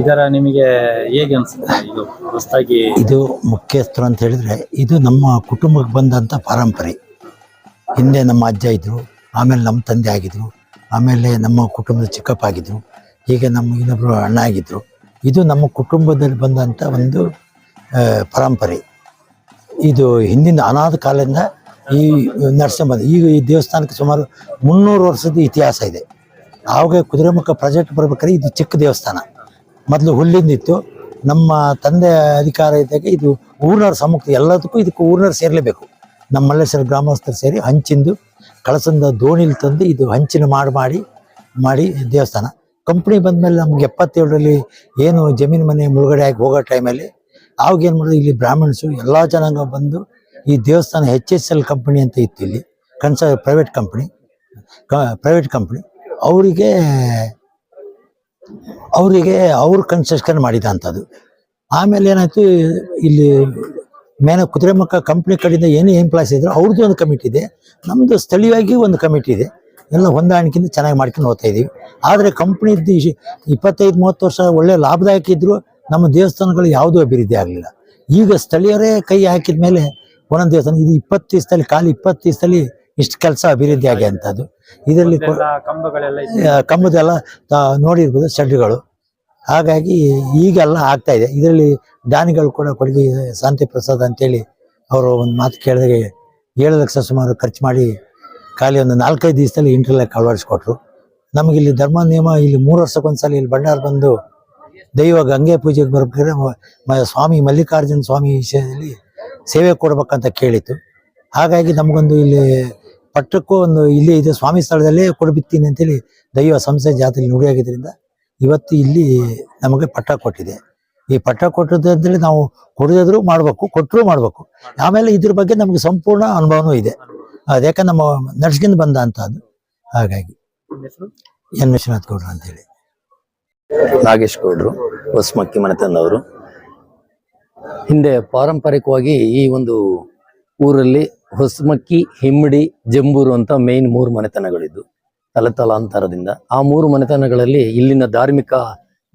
Speaker 2: ಇದರ ನಿಮಗೆ ಹೇಗೆ ಅನ್ಸುತ್ತೆ? ಇದು ಹೊಸದಾಗಿ
Speaker 4: ಇದು ಮುಖ್ಯಸ್ಥರು ಅಂತ ಹೇಳಿದ್ರೆ ಇದು ನಮ್ಮ ಕುಟುಂಬಕ್ಕೆ ಬಂದಂಥ ಪರಂಪರೆ. ಹಿಂದೆ ನಮ್ಮ ಅಜ್ಜ ಇದ್ದರು ಆಮೇಲೆ ನಮ್ಮ ತಂದೆ ಆಗಿದ್ರು, ಆಮೇಲೆ ನಮ್ಮ ಕುಟುಂಬದ ಚಿಕ್ಕಪ್ಪ ಆಗಿದ್ರು ಹೀಗೆ ನಮ್ಮ ಇನ್ನೊಬ್ಬರು ಅಣ್ಣ ಆಗಿದ್ರು. ಇದು ನಮ್ಮ ಕುಟುಂಬದಲ್ಲಿ ಬಂದಂಥ ಒಂದು ಪರಂಪರೆ. ಇದು ಹಿಂದಿನ ಅನಾಥ ಕಾಲದಿಂದ ಈ ನಡ್ಸ್ಕೊಂಬಂದು ಈಗ ಈ ದೇವಸ್ಥಾನಕ್ಕೆ ಸುಮಾರು ಮುನ್ನೂರು ವರ್ಷದ ಇತಿಹಾಸ ಇದೆ. ಆವಾಗ ಕುದುರೆಮುಖ ಪ್ರಾಜೆಕ್ಟ್ ಬರ್ಬೇಕಾದ್ರೆ ಇದು ಚಿಕ್ಕ ದೇವಸ್ಥಾನ. ಮೊದಲು ಹುಲ್ಲಿಂದಿತ್ತು ನಮ್ಮ ತಂದೆ ಅಧಿಕಾರ ಇದ್ದಾಗ ಇದು ಊರಿನವ್ರ ಸಮ್ಮುಖ, ಎಲ್ಲದಕ್ಕೂ ಇದಕ್ಕೆ ಊರಿನವ್ರು ಸೇರಲೇಬೇಕು. ನಮ್ಮ ಮಲ್ಲೇಶ್ವರ ಗ್ರಾಮಸ್ಥರು ಸೇರಿ ಹಂಚಿಂದು ಕಳಸಂದ ದೋಣಿಲಿ ತಂದು ಇದು ಹಂಚಿನ ಮಾಡಿ ಮಾಡಿ ಮಾಡಿ ದೇವಸ್ಥಾನ. ಕಂಪ್ನಿ ಬಂದಮೇಲೆ ನಮ್ಗೆ ಎಪ್ಪತ್ತೇಳರಲ್ಲಿ ಏನು ಜಮೀನು ಮನೆ ಮುಳುಗಡೆ ಆಗಿ ಹೋಗೋ ಟೈಮಲ್ಲಿ ಏನು ಮಾಡಿದ್ರು, ಇಲ್ಲಿ ಬ್ರಾಹ್ಮಣ್ಸು ಎಲ್ಲ ಜನಾಂಗ ಬಂದು ಈ ದೇವಸ್ಥಾನ ಹೆಚ್ ಎಸ್ ಎಲ್ ಕಂಪ್ನಿ ಅಂತ ಇತ್ತು ಇಲ್ಲಿ. ಕನ್ಸ ಪ್ರೈವೇಟ್ ಕಂಪ್ನಿ. Private company. ಅವರಿಗೆ ಅವರಿಗೆ ಅವ್ರು ಕನ್ಸೆಷನ್ ಮಾಡಿದ ಅಂಥದ್ದು ಆಮೇಲೆ ಏನಾಯಿತು, ಇಲ್ಲಿ ಮೇನ ಕುದುರೆಮುಖ ಕಂಪ್ನಿ ಕಡೆಯಿಂದ ಏನೇ ಎಂಪ್ಲಾಯ್ಸ್ ಇದ್ರು ಅವ್ರದ್ದು ಒಂದು ಕಮಿಟಿ ಇದೆ. ನಮ್ಮದು ಸ್ಥಳೀಯವಾಗಿ ಒಂದು ಕಮಿಟಿ ಇದೆ. ಎಲ್ಲ ಹೊಂದಾಣಿಕೆಯಿಂದ ಚೆನ್ನಾಗಿ ಮಾಡ್ಕೊಂಡು ಹೋಗ್ತಾ ಇದ್ದೀವಿ ಆದರೆ ಕಂಪ್ನಿದ್ದು ಇಪ್ಪತ್ತೈದು ಮೂವತ್ತು ವರ್ಷ ಒಳ್ಳೆ ಲಾಭದಾಯಕ ಇದ್ದರೂ ನಮ್ಮ ದೇವಸ್ಥಾನಗಳು ಯಾವುದೂ ಅಭಿವೃದ್ಧಿ ಆಗಲಿಲ್ಲ. ಈಗ ಸ್ಥಳೀಯರೇ ಕೈ ಹಾಕಿದ ಮೇಲೆ ಒಂದೊಂದು ದೇವಸ್ಥಾನ ಇದು ಇಪ್ಪತ್ತು ದಿವಸದಲ್ಲಿ ಖಾಲಿ ಇಪ್ಪತ್ತು ದಿವಸದಲ್ಲಿ ಇಷ್ಟು ಕೆಲಸ ಅಭಿವೃದ್ಧಿ ಆಗಿ ಅಂಥದ್ದು ಇದರಲ್ಲಿ
Speaker 2: ಕಂಬಗಳೆಲ್ಲ
Speaker 4: ಕಂಬದೆಲ್ಲ ನೋಡಿರ್ಬೋದು ಶೆಡ್ಗಳು. ಹಾಗಾಗಿ ಈಗೆಲ್ಲ ಆಗ್ತಾ ಇದೆ. ಇದರಲ್ಲಿ ದಾನಿಗಳು ಕೂಡ ಕೊಡುಗೆ ಶಾಂತಿ ಪ್ರಸಾದ್ ಅಂತೇಳಿ ಅವರು ಒಂದು ಮಾತು ಕೇಳಿದ್ರೆ ಏಳು ಲಕ್ಷ ಸುಮಾರು ಖರ್ಚು ಮಾಡಿ ಖಾಲಿ ಒಂದು ನಾಲ್ಕೈದು ದಿವಸದಲ್ಲಿ ಇಂಟರ್ಲೆಕ್ ಅಳವಡಿಸ್ಕೊಟ್ರು ನಮಗೆ ಇಲ್ಲಿ ಧರ್ಮ ನಿಯಮ ಇಲ್ಲಿ ಮೂರು ವರ್ಷಕ್ಕೊಂದ್ಸಲ ಇಲ್ಲಿ ಬಂಡಾರ ಬಂದು ದೈವ ಗಂಗೆ ಪೂಜೆಗೆ ಬರ್ಬೇಕಾದ್ರೆ ಸ್ವಾಮಿ ಮಲ್ಲಿಕಾರ್ಜುನ ಸ್ವಾಮಿ ವಿಷಯದಲ್ಲಿ ಸೇವೆ ಕೊಡ್ಬೇಕಂತ ಕೇಳಿತ್ತು. ಹಾಗಾಗಿ ನಮಗೊಂದು ಇಲ್ಲಿ ಪಟ್ಟಕ್ಕೂ ಒಂದು ಇಲ್ಲಿ ಇದೆ, ಸ್ವಾಮಿ ಸ್ಥಳದಲ್ಲೇ ಕೊಡ್ಬಿತ್ತೀನಿ ಅಂತೇಳಿ ದೈವ ಸಂಸ್ಥೆ ಜಾತ್ರೆ ನುಡಿಯಾಗಿದ್ದರಿಂದ ಇವತ್ತು ಇಲ್ಲಿ ನಮಗೆ ಪಟ್ಟ ಕೊಟ್ಟಿದೆ. ಈ ಪಟ್ಟ ಕೊಟ್ಟದ್ದು ಅಂದ್ರೆ ನಾವು ಕೊಡದಿದ್ರು ಮಾಡಬೇಕು ಕೊಟ್ಟರು ಮಾಡಬೇಕು. ಆಮೇಲೆ ಇದ್ರ ಬಗ್ಗೆ ನಮಗೆ ಸಂಪೂರ್ಣ ಅನುಭವನೂ ಇದೆ. ಅದ್ಯಾಕೆ ನಮ್ಮ ನಡ್ಸ್ಕೊಂಡು ಬಂದ ಅಂತ
Speaker 2: ಅದು ಹಾಗಾಗಿ
Speaker 4: ಎನ್ ವಿಶ್ವನಾಥ್ ಗೌಡ್ರು ಅಂತೇಳಿ
Speaker 5: ನಾಗೇಶ್ ಗೌಡ್ರು ಹೊಸಮಕ್ಕಿ ಮನೆತನದವರು. ಹಿಂದೆ ಪಾರಂಪರಿಕವಾಗಿ ಈ ಒಂದು ಊರಲ್ಲಿ ಹೊಸಮಕ್ಕಿ ಹಿಮ್ಮಡಿ ಜಂಬೂರು ಅಂತ ಮೇನ್ ಮೂರು ಮನೆತನಗಳಿದ್ದು. ತಲತಲಾಂತರದಿಂದ ಆ ಮೂರು ಮನೆತನಗಳಲ್ಲಿ ಇಲ್ಲಿನ ಧಾರ್ಮಿಕ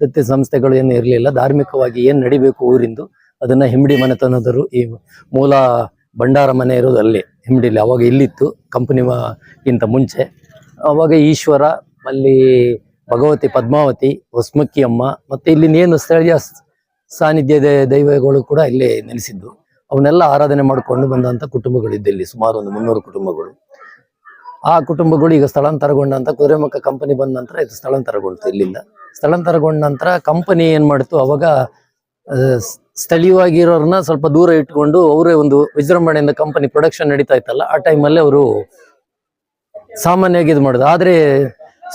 Speaker 5: ದತ್ತಿ ಸಂಸ್ಥೆಗಳು ಏನು ಇರಲಿಲ್ಲ. ಧಾರ್ಮಿಕವಾಗಿ ಏನು ನಡಿಬೇಕು ಊರಿಂದು, ಅದನ್ನ ಹಿಮ್ಡಿ ಮನೆತನದರು ಈ ಮೂಲ ಭಂಡಾರ ಮನೆ ಇರೋದು ಅಲ್ಲಿ, ಹಿಮ್ಡಿಲಿ. ಅವಾಗ ಇಲ್ಲಿತ್ತು ಕಂಪನಿಗಿಂತ ಮುಂಚೆ. ಅವಾಗ ಈಶ್ವರ, ಅಲ್ಲಿ ಭಗವತಿ ಪದ್ಮಾವತಿ ಹೊಸ್ಮಕ್ಕಿ ಅಮ್ಮ ಮತ್ತೆ ಇಲ್ಲಿನೇನು ಸ್ಥಳೀಯ ಸಾನ್ನಿಧ್ಯದ ದೈವಗಳು ಕೂಡ ಇಲ್ಲಿ ನೆಲೆಸಿದ್ದು. ಅವನ್ನೆಲ್ಲ ಆರಾಧನೆ ಮಾಡಿಕೊಂಡು ಬಂದಂತ ಕುಟುಂಬಗಳಿದ್ದಲ್ಲಿ, ಸುಮಾರು ಒಂದು ಮುನ್ನೂರು ಕುಟುಂಬಗಳು. ಆ ಕುಟುಂಬಗಳು ಈಗ ಸ್ಥಳಾಂತರಗೊಂಡಂತ ಕುದುರೆಮುಖ ಕಂಪನಿ ಬಂದ ನಂತರ ಇದು ಸ್ಥಳಾಂತರಗೊಳ್ತು ಇಲ್ಲಿಂದ. ಸ್ಥಳಾಂತರಗೊಂಡ ನಂತರ ಕಂಪನಿ ಏನ್ ಮಾಡ್ತು? ಅವಾಗ ಸ್ಥಳೀಯವಾಗಿರೋರನ್ನ ಸ್ವಲ್ಪ ದೂರ ಇಟ್ಕೊಂಡು ಅವರೇ ಒಂದು ವಿಜೃಂಭಣೆಯಿಂದ ಕಂಪನಿ ಪ್ರೊಡಕ್ಷನ್ ನಡೀತಾ ಇತ್ತಲ್ಲ, ಆ ಟೈಮಲ್ಲಿ ಅವರು ಸಾಮಾನ್ಯವಾಗಿ ಇದು ಮಾಡುದು ಆದ್ರೆ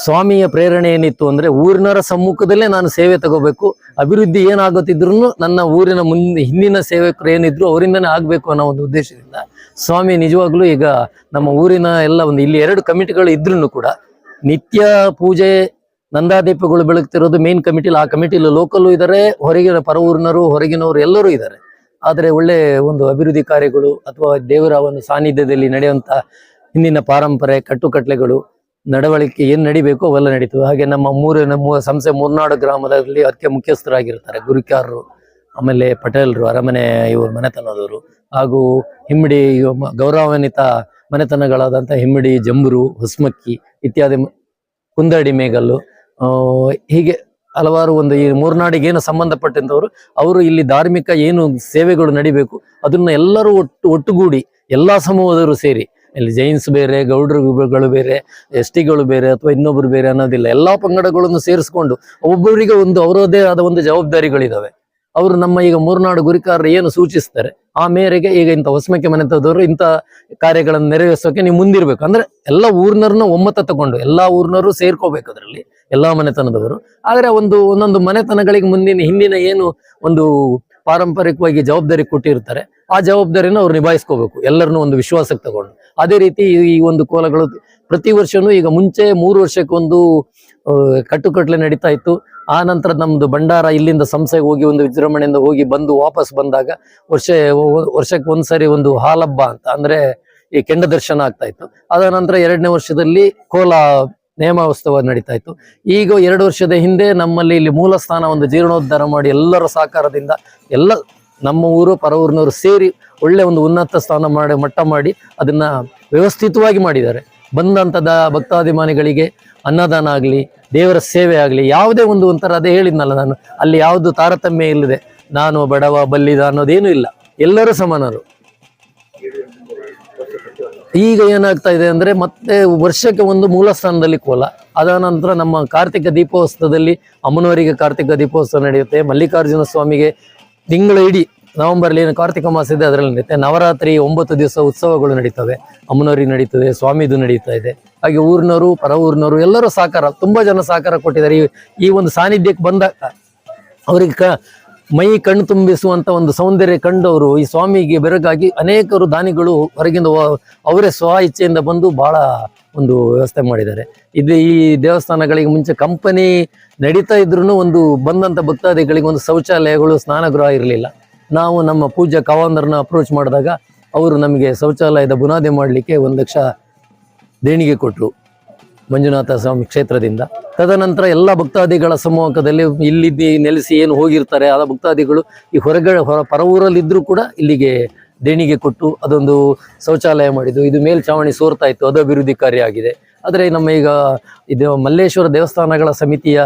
Speaker 5: ಸ್ವಾಮಿಯ ಪ್ರೇರಣೆ ಏನಿತ್ತು ಅಂದ್ರೆ ಊರಿನವರ ಸಮ್ಮುಖದಲ್ಲೇ ನಾನು ಸೇವೆ ತಗೋಬೇಕು. ಅಭಿವೃದ್ಧಿ ಏನಾಗುತ್ತಿದ್ರು ನನ್ನ ಊರಿನ ಮುಂದೆ ಹಿಂದಿನ ಸೇವಕರು ಏನಿದ್ರು ಅವರಿಂದನೇ ಆಗ್ಬೇಕು ಅನ್ನೋ ಒಂದು ಉದ್ದೇಶದಿಂದ ಸ್ವಾಮಿ ನಿಜವಾಗ್ಲೂ ಈಗ ನಮ್ಮ ಊರಿನ ಎಲ್ಲ ಒಂದು ಇಲ್ಲಿ ಎರಡು ಕಮಿಟಿಗಳು ಇದ್ರೂ ಕೂಡ ನಿತ್ಯ ಪೂಜೆ, ನಂದಾದೀಪಗಳು ಬೆಳಗ್ತಿರೋದು ಮೇನ್ ಕಮಿಟಿಲಿ. ಆ ಕಮಿಟಿಲಿ ಲೋಕಲ್ ಇದ್ದಾರೆ ಹೊರಗಿನ ಪರ ಊರಿನವರು, ಹೊರಗಿನವರು ಎಲ್ಲರೂ ಇದ್ದಾರೆ ಆದರೆ ಒಳ್ಳೆ ಒಂದು ಅಭಿವೃದ್ಧಿ ಕಾರ್ಯಗಳು ಅಥವಾ ದೇವರ ಒಂದು ಸಾನ್ನಿಧ್ಯದಲ್ಲಿ ನಡೆಯುವಂತ ಹಿಂದಿನ ಪಾರಂಪರೆ, ಕಟ್ಟುಕಟ್ಲೆಗಳು ನಡವಳಿಕೆ ಏನ್ ನಡಿಬೇಕು ಅವೆಲ್ಲ ನಡೀತು ಹಾಗೆ ನಮ್ಮ ಮೂರಿನ ನಮ್ಮ ಸಂಸ್ಥೆ ಮೂರ್ನಾಡು ಗ್ರಾಮದಲ್ಲಿ ಅದಕ್ಕೆ ಮುಖ್ಯಸ್ಥರಾಗಿರ್ತಾರೆ. ಗುರುಕ್ಯಾರರು, ಆಮೇಲೆ ಪಟೇಲ್ರು, ಅರಮನೆ ಇವರು, ಮನೆತನದವರು. ಹಾಗೂ ಹಿಮ್ಮಡಿ ಗೌರವಾನ್ವಿತ ಮನೆತನಗಳಾದಂಥ ಹಿಮ್ಮಡಿ, ಜಂಬರು, ಹೊಸ್ಮಕ್ಕಿ ಇತ್ಯಾದಿ ಕುಂದಡಿ, ಮೇಗಲ್ಲು ಹೀಗೆ ಹಲವಾರು ಒಂದು ಈ ಮೂರ್ನಾಡಿಗೆ ಏನು ಸಂಬಂಧಪಟ್ಟಂತವರು ಅವರು ಇಲ್ಲಿ ಧಾರ್ಮಿಕ ಏನು ಸೇವೆಗಳು ನಡಿಬೇಕು, ಅದನ್ನ ಎಲ್ಲರೂ ಒಟ್ಟು, ಒಟ್ಟುಗೂಡಿ ಎಲ್ಲಾ ಸಮೂಹದವರು ಸೇರಿ ಇಲ್ಲಿ ಜೈನ್ಸ್ ಬೇರೆ ಗೌಡ್ರುಗಳು ಬೇರೆ, ಎಸ್ ಟಿಗಳು ಬೇರೆ ಅಥವಾ ಇನ್ನೊಬ್ರು ಬೇರೆ ಅನ್ನೋದಿಲ್ಲ. ಎಲ್ಲಾ ಪಂಗಡಗಳನ್ನು ಸೇರಿಸ್ಕೊಂಡು ಒಬ್ಬೊಬ್ಬರಿಗೆ ಒಂದು ಅವರದೇ ಆದ ಒಂದು ಜವಾಬ್ದಾರಿಗಳಿದಾವೆ. ಅವರು ನಮ್ಮ ಈಗ ಮೂರ್ನಾಡು ಗುರಿಕಾರರು ಏನು ಸೂಚಿಸ್ತಾರೆ, ಆ ಮೇರೆಗೆ ಈಗ ಇಂಥ ಹೊಸಮಕ್ಕೆ ಮನೆತನದವರು ಇಂಥ ಕಾರ್ಯಗಳನ್ನು ನೆರವೇರಿಸೋಕೆ ನೀವು ಮುಂದಿರ್ಬೇಕು. ಅಂದ್ರೆ ಎಲ್ಲ ಊರ್ನರ್ನ ಒಮ್ಮತ ತಗೊಂಡು, ಎಲ್ಲಾ ಊರ್ನರು ಸೇರ್ಕೋಬೇಕು ಅದರಲ್ಲಿ, ಎಲ್ಲಾ ಮನೆತನದವರು. ಆದ್ರೆ ಒಂದು, ಒಂದೊಂದು ಮನೆತನಗಳಿಗೆ ಮುಂದಿನ, ಹಿಂದಿನ ಏನು ಒಂದು ಪಾರಂಪರಿಕವಾಗಿ ಜವಾಬ್ದಾರಿ ಕೊಟ್ಟಿರ್ತಾರೆ, ಆ ಜವಾಬ್ದಾರಿನ ಅವ್ರು ನಿಭಾಯಿಸ್ಕೋಬೇಕು. ಎಲ್ಲರನ್ನೂ ಒಂದು ವಿಶ್ವಾಸಕ್ಕೆ ತಗೊಂಡು. ಅದೇ ರೀತಿ ಈ- ಒಂದು ಕೋಲಗಳು ಪ್ರತಿ ವರ್ಷನೂ ಈಗ ಮುಂಚೆ ಮೂರು ವರ್ಷಕ್ಕೊಂದು ಕಟ್ಟುಕಟ್ಟಲೆ ನಡೀತಾ ಇತ್ತು. ಆ ನಂತರ ನಮ್ದು ಭಂಡಾರ ಇಲ್ಲಿಂದ ಸಂಸ್ಥೆಗೆ ಹೋಗಿ ಒಂದು ವಿಜೃಂಭಣೆಯಿಂದ ಹೋಗಿ ಬಂದು ವಾಪಸ್ ಬಂದಾಗ ವರ್ಷ, ವರ್ಷಕ್ಕೆ ಒಂದ್ಸರಿ ಒಂದು ಹಾಲಬ್ಬ ಅಂತ, ಅಂದ್ರೆ ಈ ಕೆಂಡ ದರ್ಶನ ಆಗ್ತಾ ಇತ್ತು. ಅದ ನಂತರ ಎರಡನೇ ವರ್ಷದಲ್ಲಿ ಕೋಲ ನೇಮೋತ್ಸವ ನಡೀತಾ ಇತ್ತು. ಈಗ ಎರಡು ವರ್ಷದ ಹಿಂದೆ ನಮ್ಮಲ್ಲಿ ಇಲ್ಲಿ ಮೂಲ ಸ್ಥಾನ ಒಂದು ಜೀರ್ಣೋದ್ಧಾರ ಮಾಡಿ ಎಲ್ಲರ ಸಹಕಾರದಿಂದ ಎಲ್ಲ ನಮ್ಮ ಊರು, ಪರವೂರಿನವರು ಸೇರಿ ಒಳ್ಳೆ ಒಂದು ಉನ್ನತ ಸ್ಥಾನ ಮಾಡಿ, ಮಟ್ಟ ಮಾಡಿ ಅದನ್ನ ವ್ಯವಸ್ಥಿತವಾಗಿ ಮಾಡಿದ್ದಾರೆ. ಬಂದಂತದ ಭಕ್ತಾಭಿಮಾನಿಗಳಿಗೆ ಅನ್ನದಾನ ಆಗಲಿ, ದೇವರ ಸೇವೆ ಆಗಲಿ, ಯಾವುದೇ ಒಂದು ಒಂಥರ ಅದೇ ಹೇಳಿದ್ನಲ್ಲ ನಾನು, ಅಲ್ಲಿ ಯಾವುದು ತಾರತಮ್ಯ ಇಲ್ಲದೆ ನಾನು ಬಡವ, ಬಲ್ಲಿದ ಅನ್ನೋದೇನೂ ಇಲ್ಲ. ಎಲ್ಲರೂ ಸಮಾನರು. ಈಗ ಏನಾಗ್ತಾ ಇದೆ ಅಂದ್ರೆ ಮತ್ತೆ ವರ್ಷಕ್ಕೆ ಒಂದು ಮೂಲ ಸ್ಥಾನದಲ್ಲಿ ಕೋಲ. ಅದ ನಂತರ ನಮ್ಮ ಕಾರ್ತಿಕ ದೀಪೋತ್ಸವದಲ್ಲಿ ಅಮ್ಮನವರಿಗೆ ಕಾರ್ತಿಕ ದೀಪೋತ್ಸವ ನಡೆಯುತ್ತೆ, ಮಲ್ಲಿಕಾರ್ಜುನ ಸ್ವಾಮಿಗೆ ತಿಂಗಳ ಇಡೀ ನವೆಂಬರ್ಲಿ ಏನು ಕಾರ್ತಿಕ ಮಾಸ ಇದೆ, ಅದರಲ್ಲಿ ನಡೆಯುತ್ತೆ ನವರಾತ್ರಿ ಒಂಬತ್ತು ದಿವಸ ಉತ್ಸವಗಳು ನಡೀತವೆ. ಅಮ್ಮನವರಿಗೆ ನಡೀತದೆ, ಸ್ವಾಮಿದು ನಡೀತಾ ಇದೆ. ಹಾಗೆ ಊರಿನವರು ಪರ ಊರಿನವರು ಎಲ್ಲರೂ ಸಹಕಾರ, ತುಂಬಾ ಜನ ಸಹಕಾರ ಕೊಟ್ಟಿದ್ದಾರೆ. ಈ- ಒಂದು ಸಾನ್ನಿಧ್ಯಕ್ಕೆ ಬಂದಾಗ ಅವರಿಗೆ ಕ, ಮೈ ಕಣ್ಣು ತುಂಬಿಸುವಂತ ಒಂದು ಸೌಂದರ್ಯ ಕಂಡವರು ಈ ಸ್ವಾಮಿಗೆ ಬೆರಗಾಗಿ ಅನೇಕರು ದಾನಿಗಳು ಹೊರಗಿಂದ ಅವರೇ ಸ್ವ ಇಚ್ಛೆಯಿಂದ ಬಂದು ಬಹಳ ಒಂದು ವ್ಯವಸ್ಥೆ ಮಾಡಿದ್ದಾರೆ. ಇದು ಈ ದೇವಸ್ಥಾನಗಳಿಗೆ ಮುಂಚೆ ಕಂಪನಿ ನಡೀತಾ ಇದ್ರೂ ಒಂದು ಬಂದಂತ ಭಕ್ತಾದಿಗಳಿಗೆ ಒಂದು ಶೌಚಾಲಯಗಳು, ಸ್ನಾನಗೃಹ ಇರಲಿಲ್ಲ. ನಾವು ನಮ್ಮ ಪೂಜ್ಯ ಕವಾಂದರನ್ನ ಅಪ್ರೋಚ್ ಮಾಡಿದಾಗ ಅವರು ನಮಗೆ ಶೌಚಾಲಯದ ಬುನಾದಿ ಮಾಡಲಿಕ್ಕೆ ಒಂದು ಲಕ್ಷ ದೇಣಿಗೆ ಕೊಟ್ಟರು ಮಂಜುನಾಥ ಸ್ವಾಮಿ ಕ್ಷೇತ್ರದಿಂದ. ತದನಂತರ ಎಲ್ಲ ಭಕ್ತಾದಿಗಳ ಸಮ್ಮುಖದಲ್ಲಿ ಇಲ್ಲಿ ನೆಲೆಸಿ ಏನು ಹೋಗಿರ್ತಾರೆ ಆ ಭಕ್ತಾದಿಗಳು ಈ ಹೊರಗಡೆ, ಹೊರ ಪರವೂರಲ್ಲಿದ್ದರೂ ಕೂಡ ಇಲ್ಲಿಗೆ ದೇಣಿಗೆ ಕೊಟ್ಟು ಅದೊಂದು ಶೌಚಾಲಯ ಮಾಡಿದ್ದು. ಇದು ಮೇಲ್ಛಾವಣಿ ಸೋರ್ತಾ ಇತ್ತು ಅದು ಅಭಿವೃದ್ಧಿ ಕಾರ್ಯ ಆಗಿದೆ. ಆದರೆ ನಮ್ಮ ಈಗ ಇದು ಮಲ್ಲೇಶ್ವರ ದೇವಸ್ಥಾನಗಳ ಸಮಿತಿಯ